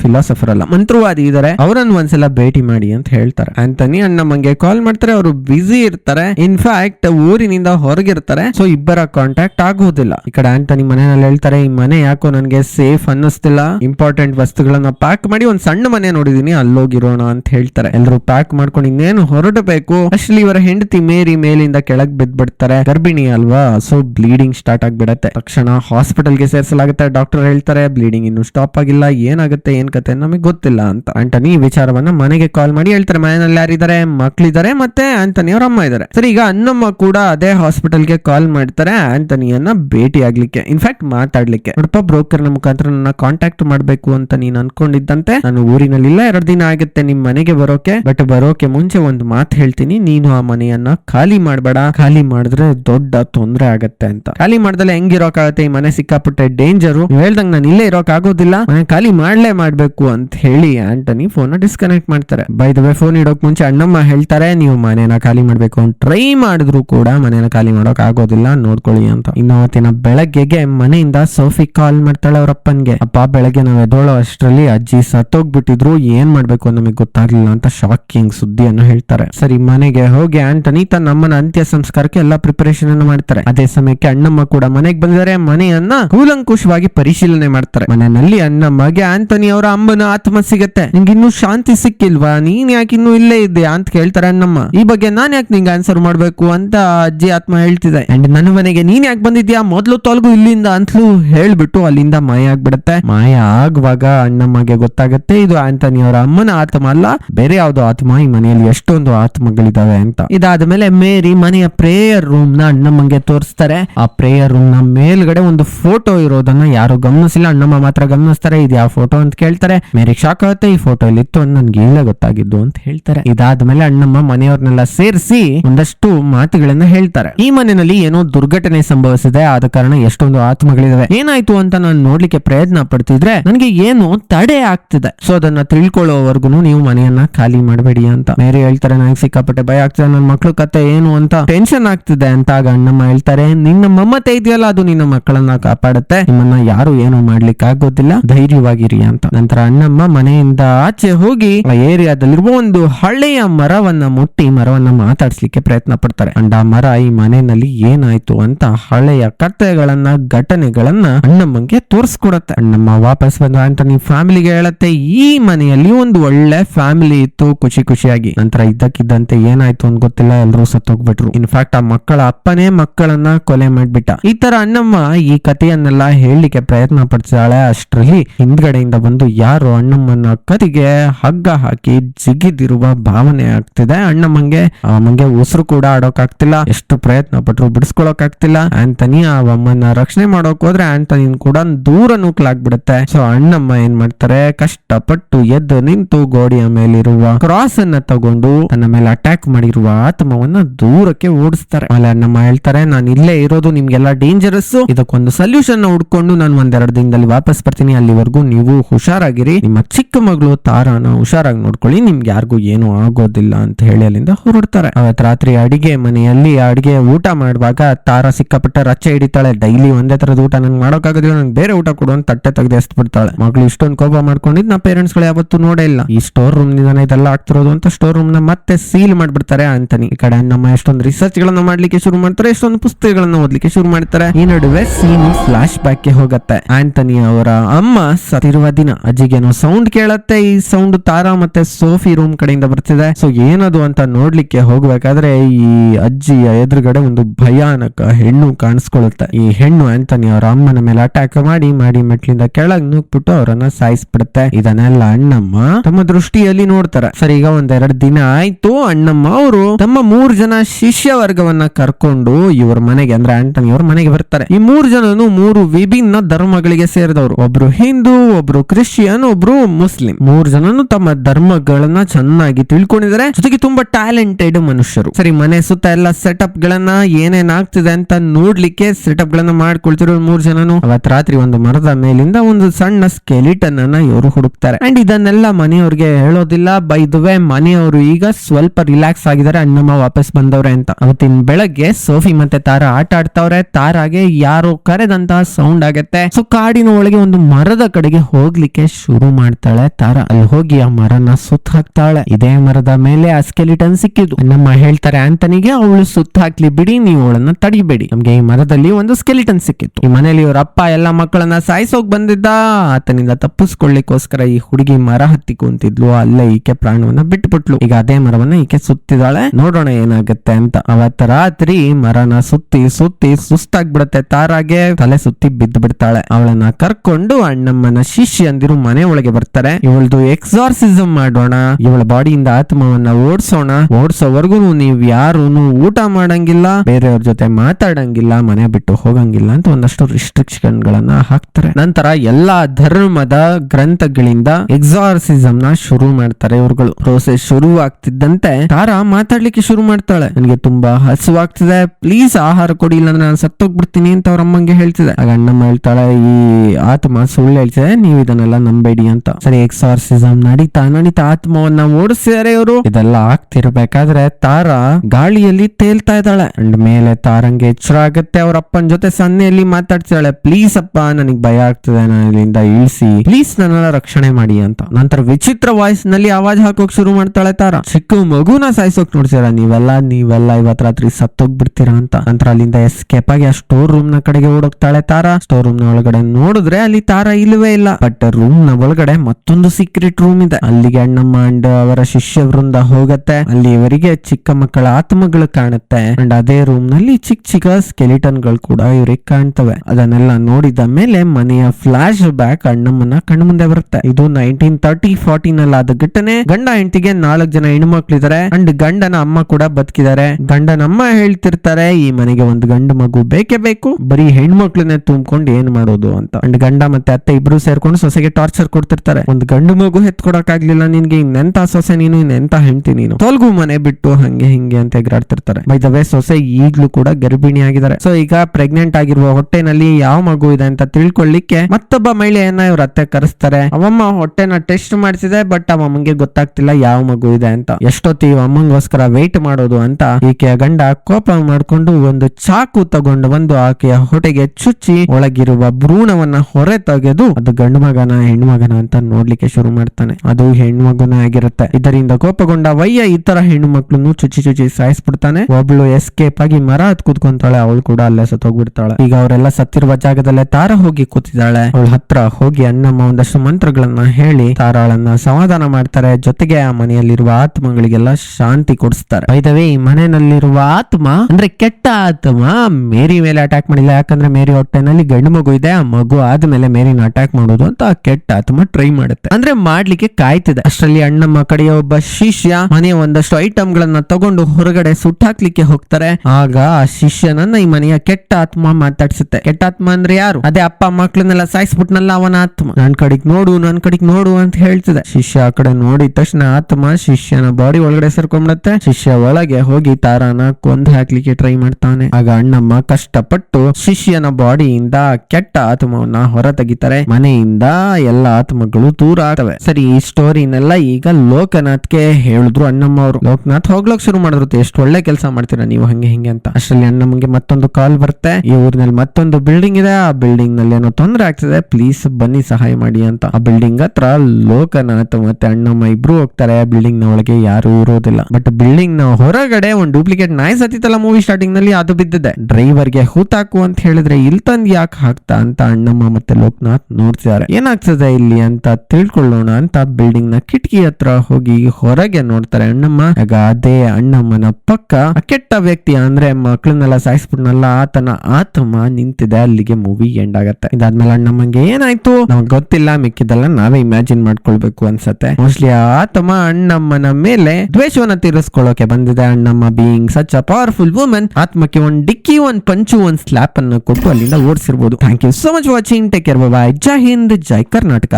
S1: ಫಿಲಾಸಫರ್ ಅಲ್ಲ, ಮಂತ್ರವಾದಿ ಇದಾರೆ. ಅವರನ್ನ ಒಂದ್ಸಲ ಭೇಟಿ ಮಾಡಿ ಅಂತ ಹೇಳ್ತಾರೆ. ಆಂಟನಿ ಅಣ್ಣಮ್ಮಂಗೆ ಕಾಲ್ ಮಾಡ್ತಾರೆ. ಅವರು ಬಿಸಿ ಇರ್ತಾರೆ. ಇನ್ಫ್ಯಾಕ್ಟ್ ಊರಿನಿಂದ ಹೊರಗಿರ್ತಾರೆ. ಸೊ ಇಬ್ಬರ ಕಾಂಟ್ಯಾಕ್ಟ್ ಆಗೋದಿಲ್ಲ. ಈ ಕಡೆ ಆಂಟನಿ ಮನೆಯಲ್ಲಿ ಹೇಳ್ತಾರೆ, ಈ ಮನೆ ಯಾಕೋ ನನಗೆ ಸೇಫ್ ಅನ್ನಿಸ್ತಿಲ್ಲ. ಇಂಪಾರ್ಟೆಂಟ್ ವಸ್ತುಗಳನ್ನ ಪ್ಯಾಕ್ ಮಾಡಿ ಒಂದ್ ಸಣ್ಣ ಮನೆ ನೋಡಿದೀನಿ. ಅಲ್ಲೋಗಿರೋಣ ಅಂತ ಹೇಳ್ತಾರೆ. ಎಲ್ಲರೂ ಪ್ಯಾಕ್ ಮಾಡ್ಕೊಂಡು ಇನ್ನೇನು ಹೊರಡಬೇಕು ಅಷ್ಟಲ್ಲಿ ಇವರ ಹೆಂಡತಿ ಮೇರಿ ಮೇಲಿಂದ ಕೆಳಗ್ ಬಿದ್ದ್ಬಿಡ್ತಾರೆ ಗರ್ಭಿಣಿ ಅಲ್ವಾ? ಸೊ ಬ್ಲೀಡಿಂಗ್ ಸ್ಟಾರ್ಟ್ ಆಗ್ಬಿಡತ್ತೆ. ತಕ್ಷಣ ಹಾಸ್ಪಿಟಲ್ ಗೆ ಸೇರಿಸಲಾಗುತ್ತೆ. ಡಾಕ್ಟರ್ ಹೇಳ್ತಾರೆ, ಬ್ಲೀಡಿಂಗ್ ಇನ್ನು ಸ್ಟಾಪ್ ಆಗಿಲ್ಲ, ಏನಾಗುತ್ತೆ, ಏನ್ ಕತೆ ನಮಗೆ ಗೊತ್ತಿಲ್ಲ ಅಂತ. ಆಂಟನಿ ಈ ವಿಚಾರವನ್ನ ಮನೆಗೆ ಕಾಲ್ ಮಾಡಿ ಹೇಳ್ತಾರೆ. ಮನೆಯಲ್ಲಿ ಯಾರಿದ್ದಾರೆ? ಮಕ್ಳಿದ್ದಾರೆ ಮತ್ತೆ ಆಂಟನಿ ಅವ್ರ ಅಮ್ಮ ಇದ್ದಾರೆ. ಸರಿ, ಈಗ ಅನ್ನಮ್ಮ ಕೂಡ ಅದೇ ಹಾಸ್ಪಿಟಲ್ಗೆ ಕಾಲ್ ಮಾಡ್ತಾರೆ. ಆಂಟನಿಯನ್ನ ಭೇಟಿ ಆಗ್ಲಿಕ್ಕೆ ಇನ್ಫ್ಯಾಕ್ಟ್ ಮಾತಾಡ್ಲಿಕ್ಕೆ. ನೋಡಪ್ಪ ಬ್ರೋಕರ್ನ ಮುಖಾಂತರ ನನ್ನ ಕಾಂಟ್ಯಾಕ್ಟ್ ಮಾಡ್ಬೇಕು ಅಂತ ನೀನ್ ಅನ್ಕೊಂಡಿದ್ದಂತೆ. ನಾನು ಊರಿನಲ್ಲಿ ಇಲ್ಲ, ಎರಡು ದಿನ ಆಗುತ್ತೆ ನಿಮ್ ಮನೆಗೆ ಬರೋಕೆ. ಬಟ್ ಬರೋಕೆ ಮುಂಚೆ ಒಂದು ಮಾತು ಹೇಳ್ತೀನಿ. ನೀನು ಆ ಮನೆಯನ್ನ ಖಾಲಿ ಮಾಡ್ಬೇಡ. ಖಾಲಿ ಮಾಡಿದ್ರೆ ದೊಡ್ಡ ತೊಂದರೆ ಆಗತ್ತೆ ಅಂತ. ಖಾಲಿ ಮಾಡ್ದಲೆ ಹೆಂಗಿರೋಕಾಗತ್ತೆ ಈ ಮನೆ ಸಿಕ್ಕಾಪಟ್ಟೆ ಡೇಂಜರು ಹೇಳ್ದಂಗ್ ನಾನು ಇಲ್ಲೇ ಇರೋಕ್ ಆಗೋದಿಲ್ಲ. ಖಾಲಿ ಮಾಡ್ಲೇ ಮಾಡ್ಬೇಕು ಅಂತ ಹೇಳಿ ಆಂಟನಿ ಫೋನ್ ಡಿಸ್ಕನೆಕ್ಟ್ ಮಾಡ್ತಾರೆ. ಬೈ ದ ವೇ ಫೋನ್ ಇಡೋಕ್ ಮುಂಚೆ ಅಣ್ಣಮ್ಮ ಹೇಳ್ತಾರೆ, ನೀವು ಮನೇನ ಖಾಲಿ ಮಾಡ್ಬೇಕು ಅಂತ ಟ್ರೈ ಮಾಡಿದ್ರು ಕೂಡ ಮನೇನ ಖಾಲಿ ಮಾಡೋಕ್ ಆಗೋದಿಲ್ಲ, ನೋಡ್ಕೊಳ್ಳಿ ಅಂತ. ಇನ್ನೊತ್ತಿನ ಬೆಳಗ್ಗೆಗೆ ಮನೆಯಿಂದ ಸೋಫಿ ಕಾಲ್ ಮಾಡ್ತಾಳೆ ಅವರಪ್ಪನ್ಗೆ ಅಪ್ಪ, ಬೆಳಗ್ಗೆ ನಾವ್ ಎದೋಳೋ ಅಷ್ಟರಲ್ಲಿ ಅಜ್ಜಿ ಸತ್ತೋಗ್ಬಿಟ್ಟಿದ್ರು, ಏನ್ ಮಾಡ್ಬೇಕು ನಮಗೆ ಗೊತ್ತಾಗ್ಲಿಲ್ಲ ಅಂತ ಶಾಕಿಂಗ್ ಸುದ್ದಿಯನ್ನು ಹೇಳ್ತಾರೆ. ಸರಿ, ಮನೆಗೆ ಹೋಗಿ ಆಂಟನಿ ತನ್ನ ಅಮ್ಮನ ಅಂತ್ಯ ಸಂಸ್ಕಾರಕ್ಕೆ ಎಲ್ಲಾ ಪ್ರಿಪರೇಷನ್ ಅನ್ನು ಮಾಡ್ತಾರೆ. ಅದೇ ಸಮಯಕ್ಕೆ ಅಣ್ಣಮ್ಮ ಕೂಡ ಮನೆಗೆ ಬಂದಿದ್ದಾರೆ. ಮನೆಯನ್ನ ಕೂಲಂಕುಷವಾಗಿ ಪರಿಶೀಲನೆ ಮಾಡ್ತಾರೆ. ಮನೆಯಲ್ಲಿ ಅಣ್ಣಮ್ಮಗೆ ಆಂಟನಿ ಅವರ ಅಮ್ಮನ ಆತ್ಮ ಸಿಗತ್ತೆ. ನಿಂಗೆ ಇನ್ನೂ ಶಾಂತಿ ಸಿಕ್ಕಿಲ್ವಾ? ನೀನ್ ಯಾಕೆ ಇನ್ನೂ ಇಲ್ಲೇ ಇದ್ದೆ ಅಂತ ಕೇಳ್ತಾರೆ ಅಣ್ಣಮ್ಮ. ಈ ಬಗ್ಗೆ ನಾನ್ ಯಾಕೆ ನಿಂಗೆ ಆನ್ಸರ್ ಮಾಡ್ಬೇಕು ಅಂತ ಅಜ್ಜಿ ಆತ್ಮ ಹೇಳ್ತಿದೆ. ಅಂಡ್ ನನ್ನ ಮನೆಗೆ ನೀನ್ ಯಾಕೆ ಬಂದಿದ್ಯಾ? ಮೊದ್ಲು ತೊಲಗು ಇಲ್ಲಿಂದ ಅಂತಲೂ ಹೇಳ್ಬಿಟ್ಟು ಅಲ್ಲಿಂದ ಮಾಯ ಆಗ್ಬಿಡತ್ತೆ. ಮಾಯ ಆಗುವಾಗ ಅಣ್ಣಮ್ಮಗೆ ಗೊತ್ತಾಗತ್ತೆ, ಇದು ಆಂಟನಿ ಅವರ ಅಮ್ಮನ ಆತ್ಮ ಅಲ್ಲ, ಬೇರೆ ಯಾವ್ದೋ ಆತ್ಮ, ಈ ಮನೆಯಲ್ಲಿ ಎಷ್ಟೊಂದು ಆತ್ಮಗಳಿದಾವೆ ಅಂತ. ಇದಾದ ಮೇಲೆ ಮೇರಿ ಮನೆಯ ಪ್ರೇಯರ್ ರೂಮ್ನ ಅಣ್ಣಮ್ಮಗೆ ತೋರಿಸ್ತಾರೆ. ಆ ಪ್ರೇಯರ್ ರೂಮ್ನ ಮೇಲ್ಗಡೆ ಒಂದು ಫೋಟೋ ಇರೋದನ್ನ ಯಾರು ಗಮನಿಸಿಲ್ಲ, ಅಣ್ಣಮ್ಮ ಮಾತ್ರ ಗಮನಿಸ್ತಾರೆ ಇದು ಯಾವ ಫೋಟೋ ಅಂತ ಕೇಳ್ತಾರೆ. ಮೇರಿ ಶಾಕ್ ಆಗುತ್ತೆ, ಈ ಫೋಟೋ ಇತ್ತು ನನ್ಗೆ ಇಲ್ಲ ಗೊತ್ತಾಗಿದ್ದು ಅಂತ ಹೇಳ್ತಾರೆ. ಇದಾದ್ಮೇಲೆ ಅಣ್ಣಮ್ಮ ಮನೆಯವ್ರನ್ನೆಲ್ಲ ಸೇರಿಸಿ ಒಂದಷ್ಟು ಮಾತುಗಳನ್ನ ಹೇಳ್ತಾರೆ. ಈ ಮನೆಯಲ್ಲಿ ಏನೋ ದುರ್ಘಟನೆ ಸಂಭವಿಸಿದೆ, ಆದ ಕಾರಣ ಎಷ್ಟೊಂದು ಆತ್ಮಗಳಿದಾವೆ. ಏನಾಯ್ತು ಅಂತ ನಾನು ನೋಡ್ಲಿಕ್ಕೆ ಪ್ರಯತ್ನ ಪಡ್ತಿದ್ರೆ ನನಗೆ ಏನು ತಡೆ ಆಗ್ತಿದೆ. ಸೊ ಅದನ್ನ ತಿಳ್ಕೊಳ್ಳೋವರೆಗೂ ನೀವು ಮನೆಯನ್ನ ಖಾಲಿ ಮಾಡಬೇಡಿ ಅಂತ. ಮೇರಿ ಹೇಳ್ತಾರೆ ನನಗೆ ಸಿಕ್ಕಾಪಟ್ಟೆ ಭಯ ಆಗ್ತಿದೆ ನನ್ನ ಮಕ್ಳು ಕತೆ ಏನು ಅಂತ. ಟೆನ್ಷನ್ ಆಗ್ತಿದೆ ಅಂತ ಆಗ ಅಣ್ಣಮ್ಮ ಹೇಳ್ತಾರೆ, ನಿನ್ನ ಮಮತೆ ಇದೆಯಲ್ಲ, ಅದು ನಿನ್ನ ಮಕ್ಕಳನ್ನ ಕಾಪಾಡುತ್ತೆ. ನಿಮ್ಮನ್ನ ಯಾರು ಏನು ಮಾಡ್ಲಿಕ್ಕೆ ಆಗೋದಿಲ್ಲ ಧೈರ್ಯವಾಗಿರಿ ಅಂತ. ನಂತರ ಅಣ್ಣಮ್ಮ ಮನೆಯಿಂದ ಆಚೆ ಹೋಗಿ ಆ ಏರಿಯಾದಲ್ಲಿರುವ ಒಂದು ಹಳೆಯ ಮರವನ್ನ ಮುಟ್ಟಿ ಮರವನ್ನ ಮಾತಾಡ್ಸ್ಲಿಕ್ಕೆ ಪ್ರಯತ್ನ ಪಡ್ತಾರೆ. ಅಂಡ್ ಆ ಮರ ಈ ಮನೆಯಲ್ಲಿ ಏನಾಯ್ತು ಅಂತ ಹಳೆಯ ಕಥೆಗಳನ್ನ ಘಟನೆಗಳನ್ನ ಅಣ್ಣಮ್ಮಗೆ ತೋರಿಸ್ಕೊಡತ್ತೆ. ಅಣ್ಣಮ್ಮ ವಾಪಸ್ ಬಂದು ಆಂಟನಿ ಫ್ಯಾಮಿಲಿಗೆ ಹೇಳತ್ತೆ. ಈ ಮನೆಯಲ್ಲಿ ಒಂದು ಒಳ್ಳೆ ಫ್ಯಾಮಿಲಿ ಇತ್ತು ಖುಷಿ ಖುಷಿಯಾಗಿ. ನಂತರ ಇದ್ದಕ್ಕಿದ್ದಂತೆ ಏನಾಯ್ತು ಅಂತ ಗೊತ್ತಿಲ್ಲ. ಎಲ್ಲರೂ ಸತ್ತೋಗ್ಬಿಟ್ರು. ಇನ್ಫ್ಯಾಕ್ಟ್ ಆ ಮಕ್ಕಳ ಅಪ್ಪನೇ ಮಕ್ಕಳನ್ನ ಕೊಲೆ ಮಾಡ್ಬಿಟ್ಟ. ಈ ತರ ಅಣ್ಣಮ್ಮ ಈ ಕಥೆ ಕಥೆಯನ್ನೆಲ್ಲ ಹೇಳಲಿಕ್ಕೆ ಪ್ರಯತ್ನ ಪಡ್ತಾಳೆ ಅಷ್ಟರಲ್ಲಿ ಹಿಂದ್ಗಡೆಯಿಂದ ಬಂದು ಯಾರು ಅಣ್ಣಮ್ಮನ ಕತಿಗೆ ಹಗ್ಗ ಹಾಕಿ ಜಿಗಿದಿರುವ ಭಾವನೆ ಆಗ್ತಿದೆ. ಅಣ್ಣಮ್ಮಂಗೆ, ಅಮ್ಮಂಗೆ ಉಸಿರು ಕೂಡ ಆಡೋಕಾಗ್ತಿಲ್ಲ. ಎಷ್ಟು ಪ್ರಯತ್ನ ಪಟ್ರು ಬಿಡಿಸ್ಕೊಳಕ್ ಆಗ್ತಿಲ್ಲ ಆಂಟನಿ ಆ ಅಮ್ಮನ ರಕ್ಷಣೆ ಮಾಡೋಕ್ ಹೋದ್ರೆ ಆಂಟನಿನ್ ಕೂಡ ದೂರ ನೂಕ್ಲಾಗ್ಬಿಡುತ್ತೆ. ಸೊ ಅಣ್ಣಮ್ಮ ಏನ್ ಮಾಡ್ತಾರೆ? ಕಷ್ಟಪಟ್ಟು ಎದ್ದು ನಿಂತು ಗೋಡೆಯ ಮೇಲಿರುವ ಕ್ರಾಸ್ ಅನ್ನ ತಗೊಂಡು ತನ್ನ ಮೇಲೆ ಅಟ್ಯಾಕ್ ಮಾಡಿರುವ ಆತ್ಮವನ್ನ ದೂರಕ್ಕೆ ಓಡಿಸ್ತಾರೆ. ಆಮೇಲೆ ಅಣ್ಣಮ್ಮ ಹೇಳ್ತಾರೆ, ನಾನು ಇಲ್ಲೇ ಇರೋದು, ನಿಮ್ಗೆಲ್ಲ ಡೇಂಜರಸ್ ಇದಕ್ಕೊಂದು ಸೊಲ್ಯೂಷನ್ ಹುಡ್ಕೊಂಡು ನಾನು ಒಂದೆರಡು ದಿನದಲ್ಲಿ ವಾಪಸ್ ಬರ್ತೀನಿ. ಅಲ್ಲಿವರೆಗೂ ನೀವು ಹುಷಾರಾಗಿರಿ. ನಿಮ್ಮ ಚಿಕ್ಕ ಮಗಳು ತಾರಾನ ಹುಷಾರಾಗಿ ನೋಡ್ಕೊಳ್ಳಿ. ನಿಮ್ಗೆ ಯಾರಿಗೂ ಏನು ಆಗೋದಿಲ್ಲ ಅಂತ ಹೇಳಿ ಅಲ್ಲಿಂದ ಹೊರಡ್ತಾರೆ. ಅವತ್ ರಾತ್ರಿ ಅಡಿಗೆ ಮನೆಯಲ್ಲಿ ಅಡಿಗೆ ಊಟ ಮಾಡುವಾಗ ತಾರ ಸಿಕ್ಕಾಪಟ್ಟ ರಚ್ಚೆ ಹಿಡಿತಾಳೆ. ಡೈಲಿ ಒಂದೇ ತರದ ಊಟ ನಂಗೆ ಮಾಡೋಕ್ಕಾಗೋದಿಲ್ಲ. ನಂಗೆ ಬೇರೆ ಊಟ ಕೊಡು ಅಂತ ತಟ್ಟೆ ತೆಗೆದು ಎಸ್ಬಿಡ್ತಾಳೆ. ಮಗಳು ಇಷ್ಟೊಂದು ಕೋಪ ಮಾಡ್ಕೊಂಡಿದ್ ನಾ ಪೇರೆಂಟ್ಸ್ಗಳು ಯಾವತ್ತೂ ನೋಡೇ ಇಲ್ಲ. ಈ ಸ್ಟೋರ್ ರೂಮ್ನಿಂದ ಇದೆಲ್ಲ ಆಗ್ತಿರೋದು ಅಂತ ಸ್ಟೋರ್ ರೂಮ್ನ ಮತ್ತೆ ಸೀಲ್ ಮಾಡ್ಬಿಡ್ತಾರೆ ಅಂತಾನೆ ಈ ಕಡೆ ನಮ್ಮ ಎಷ್ಟೊಂದು ರಿಸರ್ಚ್ ಗಳನ್ನ ಮಾಡ್ಲಿಕ್ಕೆ ಶುರು ಮಾಡ್ತಾರೆ. ಎಷ್ಟೊಂದು ಪುಸ್ತಕಗಳನ್ನ ಓದ್ಲಿಕ್ಕೆ ಶುರು ಮಾಡ್ತಾರೆ. ಈ ನಡುವೆ ಸೀನ್ ಫ್ಲಾಶ್ ಬ್ಯಾಕ್ಗೆ ಹೋಗತ್ತೆ. ಆಂಟನಿ ಅವರ ಅಮ್ಮ ಸತ್ತಿರುವ ದಿನ. ಅಜ್ಜಿಗೇನೋ ಸೌಂಡ್ ಕೇಳತ್ತೆ. ಈ ಸೌಂಡ್ ತಾರಾ ಮತ್ತೆ ಸೋಫಿ ರೂಮ್ ಕಡೆಯಿಂದ ಬರ್ತಿದೆ. ಸೊ ಏನದು ಅಂತ ನೋಡ್ಲಿಕ್ಕೆ ಹೋಗ್ಬೇಕಾದ್ರೆ ಈ ಅಜ್ಜಿಯ ಎದುರುಗಡೆ ಒಂದು ಭಯಾನಕ ಹೆಣ್ಣು ಕಾಣಿಸ್ಕೊಳ್ಳುತ್ತೆ. ಈ ಹೆಣ್ಣು ಆಂಟನಿ ಅವರ ಅಮ್ಮನ ಮೇಲೆ ಅಟ್ಯಾಕ್ ಮಾಡಿ ಮಾಡಿ ಮೆಟ್ಲಿಂದ ಕೆಳಗ್ ನೂಕ್ಬಿಟ್ಟು ಅವರನ್ನ ಸಾಯಿಸ್ಬಿಡುತ್ತೆ. ಇದನ್ನೆಲ್ಲ ಅಣ್ಣಮ್ಮ ತಮ್ಮ ದೃಷ್ಟಿಯಲ್ಲಿ ನೋಡ್ತಾರೆ. ಸರಿ, ಈಗ ಒಂದೆರಡು ದಿನ ಆಯ್ತು. ಅಣ್ಣಮ್ಮ ಅವರು ತಮ್ಮ ಮೂರ್ ಜನ ಶಿಷ್ಯ ವರ್ಗವನ್ನ ಕರ್ಕೊಂಡು ಇವ್ರ ಮನೆಗೆ, ಅಂದ್ರೆ ಆಂಟನಿ ಅವ್ರ ಮನೆಗೆ ಬರ್ತಾರೆ. ಈ ಮೂರು ಜನನು ಮೂರು ವಿಭಿನ್ನ ಧರ್ಮಗಳಿಗೆ ಸೇರಿದವರು. ಒಬ್ರು ಹಿಂದೂ, ಒಬ್ರು ಕ್ರಿಶ್ಚಿಯನ್, ಒಬ್ರು ಮುಸ್ಲಿಂ. ಮೂರು ಜನನು ತಮ್ಮ ಧರ್ಮಗಳನ್ನ ಚೆನ್ನಾಗಿ ತಿಳ್ಕೊಂಡಿದ್ದಾರೆ. ಜೊತೆಗೆ ತುಂಬಾ ಟ್ಯಾಲೆಂಟೆಡ್ ಮನುಷ್ಯರು. ಸರಿ, ಮನೆ ಸುತ್ತ ಎಲ್ಲ ಸೆಟಪ್ ಗಳನ್ನ ಏನೇನ್ ಆಗ್ತಿದೆ ಅಂತ ನೋಡ್ಲಿಕ್ಕೆ ಸೆಟಪ್ ಗಳನ್ನ ಮಾಡ್ಕೊಳ್ತಿರೋ ಮೂರು ಜನನು. ಅವತ್ ರಾತ್ರಿ ಒಂದು ಮರದ ಮೇಲಿಂದ ಒಂದು ಸಣ್ಣ ಸ್ಕೆಲಿಟನ್ ಅನ್ನ ಇವರು ಹುಡುಕ್ತಾರೆ. ಅಂಡ್ ಇದನ್ನೆಲ್ಲ ಮನೆಯವ್ರಿಗೆ ಹೇಳೋದಿಲ್ಲ. ಬೈ ದ ವೇ, ಮನೆಯವರು ಈಗ ಸ್ವಲ್ಪ ರಿಲ್ಯಾಕ್ಸ್ ಆಗಿದ್ದಾರೆ. ಅಣ್ಣಮ್ಮ ವಾಪಸ್ ಬಂದವ್ರೆ ಅಂತ. ಅವತ್ತಿನ ಬೆಳಗ್ಗೆ ಸೋಫಿ ಮತ್ತೆ ತಾರ ಆಟ ಆಡ್ತಾವ್ರೆ. ತಾರಾಗೆ ಯಾರೋ ಕರೆದಂತಹ ಸೌಂಡ್ ಆಗತ್ತೆ. ಸೊ ಕಾಡಿನ ಒಳಗೆ ಒಂದು ಮರದ ಕಡೆಗೆ ಹೋಗ್ಲಿಕ್ಕೆ ಶುರು ಮಾಡ್ತಾಳೆ. ತಾರ, ಅಲ್ಲಿ ಹೋಗಿ ಆ ಮರನ ಸುತ್ತ ಹಾಕ್ತಾಳೆ. ಇದೇ ಮರದ ಮೇಲೆ ಆ ಸ್ಕೆಲಿಟನ್ ಸಿಕ್ಕಿದ್ದು. ನಮ್ಮ ಹೇಳ್ತಾರೆ ಆಂತನಿಗೆ ಅವಳು ಸುತ್ತ ಹಾಕ್ಲಿ ಬಿಡಿ, ನೀವು ಅವಳನ್ನ ತಡಿಬೇಡಿ. ನಮ್ಗೆ ಈ ಮರದಲ್ಲಿ ಒಂದು ಸ್ಕೆಲಿಟನ್ ಸಿಕ್ಕಿತ್ತು. ಈ ಮನೆಯಲ್ಲಿ ಇವ್ರ ಅಪ್ಪ ಎಲ್ಲ ಮಕ್ಕಳನ್ನ ಸಾಯಿಸೋಕ್ ಬಂದಿದ್ದ. ಆತನಿಂದ ತಪ್ಪಿಸ್ಕೊಳ್ಳಿಕ್ಕೋಸ್ಕರ ಈ ಹುಡುಗಿ ಮರ ಹತ್ತಿ ಕುಂತಿದ್ಲು ಅಲ್ಲೇ ಈಕೆ ಪ್ರಾಣವನ್ನ ಬಿಟ್ಬಿಟ್ಲು. ಈಗ ಅದೇ ಮರವನ್ನ ಈಕೆ ಸುತ್ತಿದಾಳೆ. ನೋಡೋಣ ಏನಾಗುತ್ತೆ ಅಂತ. ಅವತ್ತ ರಾತ್ರಿ ಮರನ ಸುತ್ತಿ ಸುತ್ತಿ ಸುಸ್ತಾಗ್ಬಿಡತ್ತೆ ತಾರಾಗೆ. ತಲೆ ಸುತ್ತಿ ಬಿದ್ದು ಬಿಡ್ತಾಳೆ. ಅವಳನ್ನ ಕರ್ಕೊಂಡು ಅಣ್ಣಮ್ಮನ ಶಿಷ್ಯಂದಿರು ಮನೆ ಒಳಗೆ ಬರ್ತಾರೆ. ಇವಳದು ಎಕ್ಸಾರ್ಸಿಸಮ್ ಮಾಡೋಣ. ಇವಳ ಬಾಡಿಯಿಂದ ಆತ್ಮವನ್ನ ಓಡಿಸೋಣ. ಓಡಿಸೋವರೆಗೂ ನೀವ್ ಯಾರು ಊಟ ಮಾಡಂಗಿಲ್ಲ. ಬೇರೆಯವ್ರ ಜೊತೆ ಮಾತಾಡಂಗಿಲ್ಲ. ಮನೆ ಬಿಟ್ಟು ಹೋಗಂಗಿಲ್ಲ ಅಂತ ಒಂದಷ್ಟು ರಿಸ್ಟ್ರಿಕ್ಷನ್ ಗಳನ್ನ ಹಾಕ್ತಾರೆ. ನಂತರ ಎಲ್ಲಾ ಧರ್ಮದ ಗ್ರಂಥಗಳಿಂದ ಎಕ್ಸಾರ್ಸಿಸಮ್ನ ಶುರು ಮಾಡ್ತಾರೆ ಇವ್ರುಗಳು. ಪ್ರೋಸೆಸ್ ಶುರು ಆಗ್ತಿದ್ದಂತೆ ತಾರಾ ಮಾತಾಡ್ಲಿಕ್ಕೆ ಶುರು ಮಾಡ್ತಾಳೆ. ನನಗೆ ತುಂಬಾ ಹಸುವಾಗ್ತಿದೆ. ಪ್ಲೀಸ್ ಆಹಾರ ಕೊಡಿ. ಇಲ್ಲಾಂದ್ರೆ ನಾನು ಸತ್ತೋಗ್ಬಿಡ್ತೀನಿ ಅಂತ ಅವ್ರ ಅಮ್ಮಂಗೆ ಹೇಳ್ತಿದೆ. ಆಗ ಅಣ್ಣಮ್ಮ ಹೇಳ್ತಾಳೆ, ಈ ಆತ್ಮ ಸುಳ್ಳು ಹೇಳ್ತಿದೆ, ನೀವು ಇದನ್ನೆಲ್ಲ ನಂಬೇಡಿ ಅಂತ. ಸರಿ ಎಕ್ಸಾರ್ಸಿಸಮ್ ನಡೀತಾ ನಡೀತಾ ಆತ್ಮವನ್ನ ಓಡಿಸಿದಾರೆ ಇವರು. ಇದೆಲ್ಲ ಆಗ್ತಿರ್ಬೇಕಾದ್ರೆ ತಾರಾ ಗಾಳಿಯಲ್ಲಿ ತೇಲ್ತಾ ಇದ್ದಾಳೆ. ಅಂಡ್ ಮೇಲೆ ತಾರಂಗೆ ಎಚ್ಚರ ಆಗುತ್ತೆ, ಅವ್ರ ಅಪ್ಪನ ಜೊತೆ ಸನ್ನೆಯಲ್ಲಿ ಮಾತಾಡ್ತಿದ್ದಾಳೆ. ಪ್ಲೀಸ್ ಅಪ್ಪ, ನನಗೆ ಭಯ ಆಗ್ತಿದೆ ನಾನು ಇಲ್ಲಿಂದ ಇಳಿಸಿ. ಪ್ಲೀಸ್ ನನ್ನನ್ನ ರಕ್ಷಣೆ ಮಾಡಿ ಅಂತ. ನಂತರ ವಿಚಿತ್ರ ವಾಯ್ಸ್ನಲ್ಲಿ ಆವಾಜ್ ಹಾಕೋಕ್ ಶುರು ಮಾಡ್ತಾಳೆ ತಾರ. ಚಿಕ್ಕ ಮಗುನ ಸಾಯಿಸೋಕ್ ನೋಡ್ತೀರ ನೀವೆಲ್ಲ? ನೀವೆಲ್ಲ ಇವತ್ ರಾತ್ರಿ ಸತ್ತೋಗ್ಬಿಡ್ತೀರಾ? ಅಂತ. ನಂತರ ಅಲ್ಲಿಂದ ಎಸ್ಕೇಪ್ ಆಗಿ ಆ ಸ್ಟೋರ್ ರೂಮ್ನ ಕಡೆಗೆ ಓಡೋಗ್ತಾಳೆ ತಾರ ಸ್ಟೋರ್ ರೂಮ್ನ ಒಳಗಡೆ ನೋಡಿದ್ರೆ ಅಲ್ಲಿ ತಾರ ಇಲ್ಲವೇ ಇಲ್ಲ. ಬಟ್ ರೂಮ್ನ ಒಳಗಡೆ ಮತ್ತೊಂದು ಸೀಕ್ರೆಟ್ ರೂಮ್ ಇದೆ. ಅಲ್ಲಿಗೆ ಅಣ್ಣಮ್ಮ ಅಂಡ್ ಅವರ ಶಿಷ್ಯ ವೃಂದ ಹೋಗತ್ತೆ. ಅಲ್ಲಿ ಇವರಿಗೆ ಚಿಕ್ಕ ಮಕ್ಕಳ ಆತ್ಮಗಳು ಕಾಣುತ್ತೆ. ಅಂಡ್ ಅದೇ ರೂಮ್ನಲ್ಲಿ ಚಿಕ್ಕ ಚಿಕ್ಕ ಸ್ಕೆಲಿಟನ್ಗಳು ಕೂಡ ಇವರಿಗೆ ಕಾಣ್ತವೆ. ಅದನ್ನೆಲ್ಲ ನೋಡಿದ ಮೇಲೆ ಮನೆಯ ಫ್ಲಾಶ್ ಬ್ಯಾಕ್ ಅಣ್ಣಮ್ಮನ ಕಣ್ಣು ಮುಂದೆ ಬರುತ್ತೆ. ಇದು ನೈನ್ಟೀನ್ ತರ್ಟಿ ಫಾರ್ಟಿನ್ ಅಲ್ಲಿ ಆದ ಘಟನೆ. ಗಂಡ ಹೆಂಡತಿಗೆ ನಾಲ್ಕು ಜನ ಹೆಣ್ಮಕ್ಳಿದ್ದಾರೆ ಅಂಡ್ ಗಂಡನ ಅಮ್ಮ ಕೂಡ ಬದುಕಿದ್ದಾರೆ ಗಂಡನ ಅಮ್ಮ ಹೇಳ್ತಿರ್ತಾರೆ, ಈ ಮನೆಗೆ ಒಂದು ಗಂಡು ಮಗು ಬೇಕೇ ಬೇಕು. ಬರೀ ಹೆಣ್ಮಕ್ಳನ್ನೇ ತುಂಬಿಕೊಂಡು ಏನ್ ಮಾಡೋದು ಅಂತ. ಅಂಡ್ ಗಂಡ ಮತ್ತೆ ಅತ್ತೆ ಇಬ್ರು ಸೇರ್ಕೊಂಡು ಸೊಸೆಗೆ ಟಾರ್ಚರ್ ಕೊಡ್ತಿರ್ತಾರೆ. ಒಂದು ಗಂಡು ಮಗು ಹೆತ್ಕೊಡಕ್ ಆಗ್ಲಿಲ್ಲ ನಿನ್ಗೆ ಇನ್ನೆಂತ ಸೊಸೆ ನೀನು, ಇನ್ನೆಂತ ಹೆಂಡತಿ ನೀನು? ತೋಲ್ಗು ಮನೆ ಬಿಟ್ಟು ಹಂಗೆ ಹಿಂಗೆ ಅಂತ ಎಗರಾಡ್ತಿರ್ತಾರೆ. ಬೈ ದ ವೇ ಸೊಸೆ ಈಗ್ಲೂ ಕೂಡ ಗರ್ಭಿಣಿ ಆಗಿದ್ದಾರೆ ಸೊ ಈಗ ಪ್ರೆಗ್ನೆಂಟ್ ಆಗಿರುವ ಹೊಟ್ಟೆನಲ್ಲಿ ಯಾವ ಮಗು ಇದೆ ಅಂತ ತಿಳ್ಕೊಳ್ಳಿಕ್ಕೆ ಮತ್ತೊಬ್ಬ ಮಹಿಳೆಯನ್ನ ಇವ್ರ ಅತ್ತೆ ಕರೆಸ್ತಾರೆ. ಅವಮ್ಮ ಹೊಟ್ಟೆನ ಟೆಸ್ಟ್ ಮಾಡಿಸಿದೆ ಬಟ್ ಅವಮ್ಮಂಗೆ ಗೊತ್ತಾಗ್ತಿಲ್ಲ ಯಾವ ಮಗು ಇದೆ ಅಂತ. ಎಷ್ಟೊತ್ತಿ ಅಮ್ಮಂಗೋಸ್ಕರ ವೇಟ್ ಮಾಡೋದು ಅಂತ ಈಕೆಯ ಗಂಡ ಕೋಪ ಮಾಡ್ಕೊಂಡು ಒಂದು ಚಾಕು ತಗೊಂಡು ಬಂದು ಆಕೆಯ ಹೊಟ್ಟೆಗೆ ಚುಚ್ಚಿ ಒಳಗಿರುವ ಭ್ರೂಣವನ್ನ ಹೊರೆ ತೆಗೆದು ಅದು ಗಂಡು ಮಗನ, ಹೆಣ್ಣು ಅಂತ ನೋಡ್ಲಿಕ್ಕೆ ಶುರು ಮಾಡ್ತಾನೆ. ಅದು ಹೆಣ್ಣು ಮಗನ ಆಗಿರುತ್ತೆ. ಇದರಿಂದ ಕೋಪಗೊಂಡ ವಯ್ಯ ಇತರ ಹೆಣ್ಣು ಮಕ್ಕಳನ್ನು ಚುಚ್ಚಿ ಚುಚ್ಚಿ ಸಾಯಿಸ್ಬಿಡ್ತಾನೆ. ಒಬ್ಳು ಎಸ್ಕೇಪ್ ಆಗಿ ಮರ ಹತ್ ಕೂತ್ಕೊಂತಾಳೆ. ಅವಳು ಕೂಡ ಅಲ್ಲೇ ಸತ್ತೋಗ್ಬಿಡ್ತಾಳೆ. ಈಗ ಅವರೆಲ್ಲ ಸತ್ತಿರುವ ಜಾಗದಲ್ಲೇ ತಾರ ಹೋಗಿ ಕೂತಿದ್ದಾಳೆ. ಅವಳ ಹತ್ರ ಹೋಗಿ ಅಣ್ಣಮ್ಮ ಒಂದಷ್ಟು ಮಂತ್ರಗಳನ್ನ ಹೇಳಿ ತಾರಾಳನ್ನ ಸಮಾಧಾನ ಮಾಡ್ತಾರೆ. ಜೊತೆಗೆ ಆ ಮನೆಯಲ್ಲಿರುವ ಆತ್ಮಗಳಿಗೆಲ್ಲ ಶಾಂತಿ ಕೊಡಿಸ್ತಾರೆ. ಬೈದವೇ ಈ ಮನೆಯಲ್ಲಿರುವ ಆತ್ಮ ಅಂದ್ರೆ ಕೆಟ್ಟ ಆತ್ಮ. ಮೇರಿ ಮೇಲೆ ಅಟ್ಯಾಕ್ ಮಾಡಿಲ್ಲ. ಯಾಕಂದ್ರೆ ಮೇರಿ ಹೊಟ್ಟೆನಲ್ಲಿ ಗಂಡು ಮಗು ಇದೆ, ಆ ಮಗು ಆದ್ಮೇಲೆ ಮೇರಿನ ಅಟ್ಯಾಕ್ ಮಾಡೋದು ಅಂತ ಕೆಟ್ಟ ಆತ್ಮ ಟ್ರೈ ಮಾಡುತ್ತೆ. ಅಂದ್ರೆ ಮಾಡ್ಲಿಕ್ಕೆ ಕಾಯ್ತಿದೆ. ಅಷ್ಟರಲ್ಲಿ ಅಣ್ಣಮ್ಮ ಕಡೆಯ ಒಬ್ಬ ಶಿಷ್ಯ ಮನೆಯ ಒಂದಷ್ಟು ಐಟಮ್ ಗಳನ್ನ ತಗೊಂಡು ಹೊರಗಡೆ ಸುಟ್ಟಾಕ್ಲಿಕ್ಕೆ ಹೋಗ್ತಾರೆ. ಆಗ ಆ ಶಿಷ್ಯನನ್ನ ಈ ಮನೆಯ ಕೆಟ್ಟ ಆತ್ಮ ಮಾತಾಡ್ಸುತ್ತೆ. ಕೆಟ್ಟ ಆತ್ಮ ಅಂದ್ರೆ ಯಾರು? ಅದೇ ಅಪ್ಪ ಮಕ್ಳನ್ನೆಲ್ಲ ಸಾಯಿಸ್ಬಿಟ್ನಲ್ಲ ಅವನ ಆತ್ಮ. ನನ್ ಕಡೆಗ್ ನೋಡು, ನನ್ ಕಡೆಗ್ ನೋಡು ಅಂತ ಹೇಳ್ತಿದೆ. ಶಿಷ್ಯ ಆ ಕಡೆ ನೋಡಿದ ತಕ್ಷಣ ಆತ್ಮ ಶಿಷ್ಯನ ಬಾಡಿ ಒಳಗಡೆ ಸೇರ್ಕೊಂಡ್ಬಿಡುತ್ತೆ ಶಿಷ್ಯ ಒಳಗೆ ಹೋಗಿ ತಾರಾನ ಕೊಂದ್ ಹಾಕ್ಲಿಕ್ಕೆ ಟ್ರೈ ಮಾಡ್ತಾನೆ. ಆಗ ಅಣ್ಣಮ್ಮ ಕಷ್ಟಪಟ್ಟು ಶಿಷ್ಯನ ಬಾಡಿಯಿಂದ ಕೆಟ್ಟ ಆತ್ಮವನ್ನ ಹೊರ ತೆಗಿತಾರೆ ಮನೆಯಿಂದ ಎಲ್ಲ ಆತ್ಮಗಳು ದೂರ ಆಗ್ತವೆ ಸರಿ, ಈ ಸ್ಟೋರಿನೆಲ್ಲ ಈಗ ಲೋಕನಾಥ್ಗೆ ಹೇಳಿದ್ರು ಅಣ್ಣಮ್ಮ ಅವರು ಲೋಕನಾಥ್ ಹೋಗ್ಲಕ್ ಶುರು ಮಾಡಿದ್ರು. ಎಷ್ಟು ಒಳ್ಳೆ ಕೆಲಸ ಮಾಡ್ತೀರಾ ನೀವು ಹಂಗೆ ಹಿಂಗೆ ಅಂತ. ಅಷ್ಟರಲ್ಲಿ ಅಣ್ಣಮ್ಮಗೆ ಮತ್ತೊಂದು ಕಾಲ್ ಬರುತ್ತೆ. ಈ ಊರಿನಲ್ಲಿ ಮತ್ತೊಂದು ಬಿಲ್ಡಿಂಗ್ ಇದೆ. ಆ ಬಿಲ್ಡಿಂಗ್ನಲ್ಲಿ ಏನೋ ತೊಂದರೆ ಆಗ್ತಿದೆ. ಪ್ಲೀಸ್ ಬನ್ನಿ, ಸಹಾಯ ಮಾಡಿ ಅಂತ. ಆ ಬಿಲ್ಡಿಂಗ್ ಹತ್ರ ಲೋಕನಾಥ್ ಮತ್ತೆ ಅಣ್ಣಮ್ಮ ಇಬ್ರು ಹೋಗ್ತಾರೆ. ಬಿಲ್ಡಿಂಗ್ನ ಒಳಗೆ ಯಾರು ಇರೋದಿಲ್ಲ. ಬಟ್ ಬಿಲ್ಡಿಂಗ್ನ ಹೊರಗಡೆ ಒಂದು ಡೂಪ್ಲಿಕೇಟ್ ನಾಯಿ ಸತ್ತಿತ್ತಲ್ಲ ಮೂವಿ ಸ್ಟಾರ್ಟಿಂಗ್ನಲ್ಲಿ. ಅದು ಬಿದ್ದಿದೆ. ಡ್ರೈವರ್ಗೆ ಹೂತಾಕು ಅಂತ ಹೇಳಿದ್ರೆ ಇಲ್ಲಿ ತಂದು ಯಾಕೆ ಹಾಕ್ತಾ ಅಂತ ಅಣ್ಣಮ್ಮ ಮತ್ತೆ ಲೋಕನಾಥ್ ನೋಡ್ತಿದ್ದಾರೆ ಏನಾಗ್ತದೆ ಇಲ್ಲಿ ಅಂತ ತಿಳ್ಕೊಳ್ಳೋಣ ಅಂತ ಬಿಲ್ಡಿಂಗ್ನ ಕಿಟಕಿ ಹತ್ರ ಹೋಗಿ ಹೊರಗೆ ನೋಡ್ತಾರೆ ಅಣ್ಣಮ್ಮ. ಆಗ ಅದೇ ಅಣ್ಣಮ್ಮನ ಪಕ್ಕ ಕೆಟ್ಟ ವ್ಯಕ್ತಿ ಅಂದ್ರೆ ಮಕ್ಕಳನ್ನೆಲ್ಲ ಸಾಯಿಸ್ಬಿಟ್ನಲ್ಲ, ಆತನ ಆತ್ಮ ನಿಂತಿದೆ. ಅಲ್ಲಿಗೆ ಮೂವಿ ಎಂಡ್ ಆಗತ್ತೆ. ಇದಾದ್ಮೇಲೆ ಅಣ್ಣಮ್ಮಂಗೆ ಏನಾಯ್ತು? ನಮ್ಗೆ ಗೊತ್ತಿಲ್ಲ ಮಿಕ್ಕಿದೆಲ್ಲ ನಾವೇ ಇಮ್ಯಾಜಿನ್ ಮಾಡ್ಕೊಳ್ಬೇಕು ಅನ್ಸತ್ತೆ. ಮೋಸ್ಟ್ಲಿ ಆತ್ಮ ಅಣ್ಣಮ್ಮನ ಮೇಲೆ ದ್ವೇಷವನ್ನ ತೀರಿಸ್ಕೊಳ್ಳೋಕೆ ಬಂದಿದೆ. Annamma being such a powerful women ಆತ್ಮಕ್ಕೆ ಒಂದ್ ಡಿಕ್ಕಿ ಒಂದ್ ಪಂಚು ಒಂದ್ ಸ್ಲಾಪ್ ಅನ್ನು ಕೊಟ್ಟು ಅಲ್ಲಿಂದ ಓಡಿಸಿರ್ಬೋದು. Thank you so much watching take care bye Jai Hind Jai Karnataka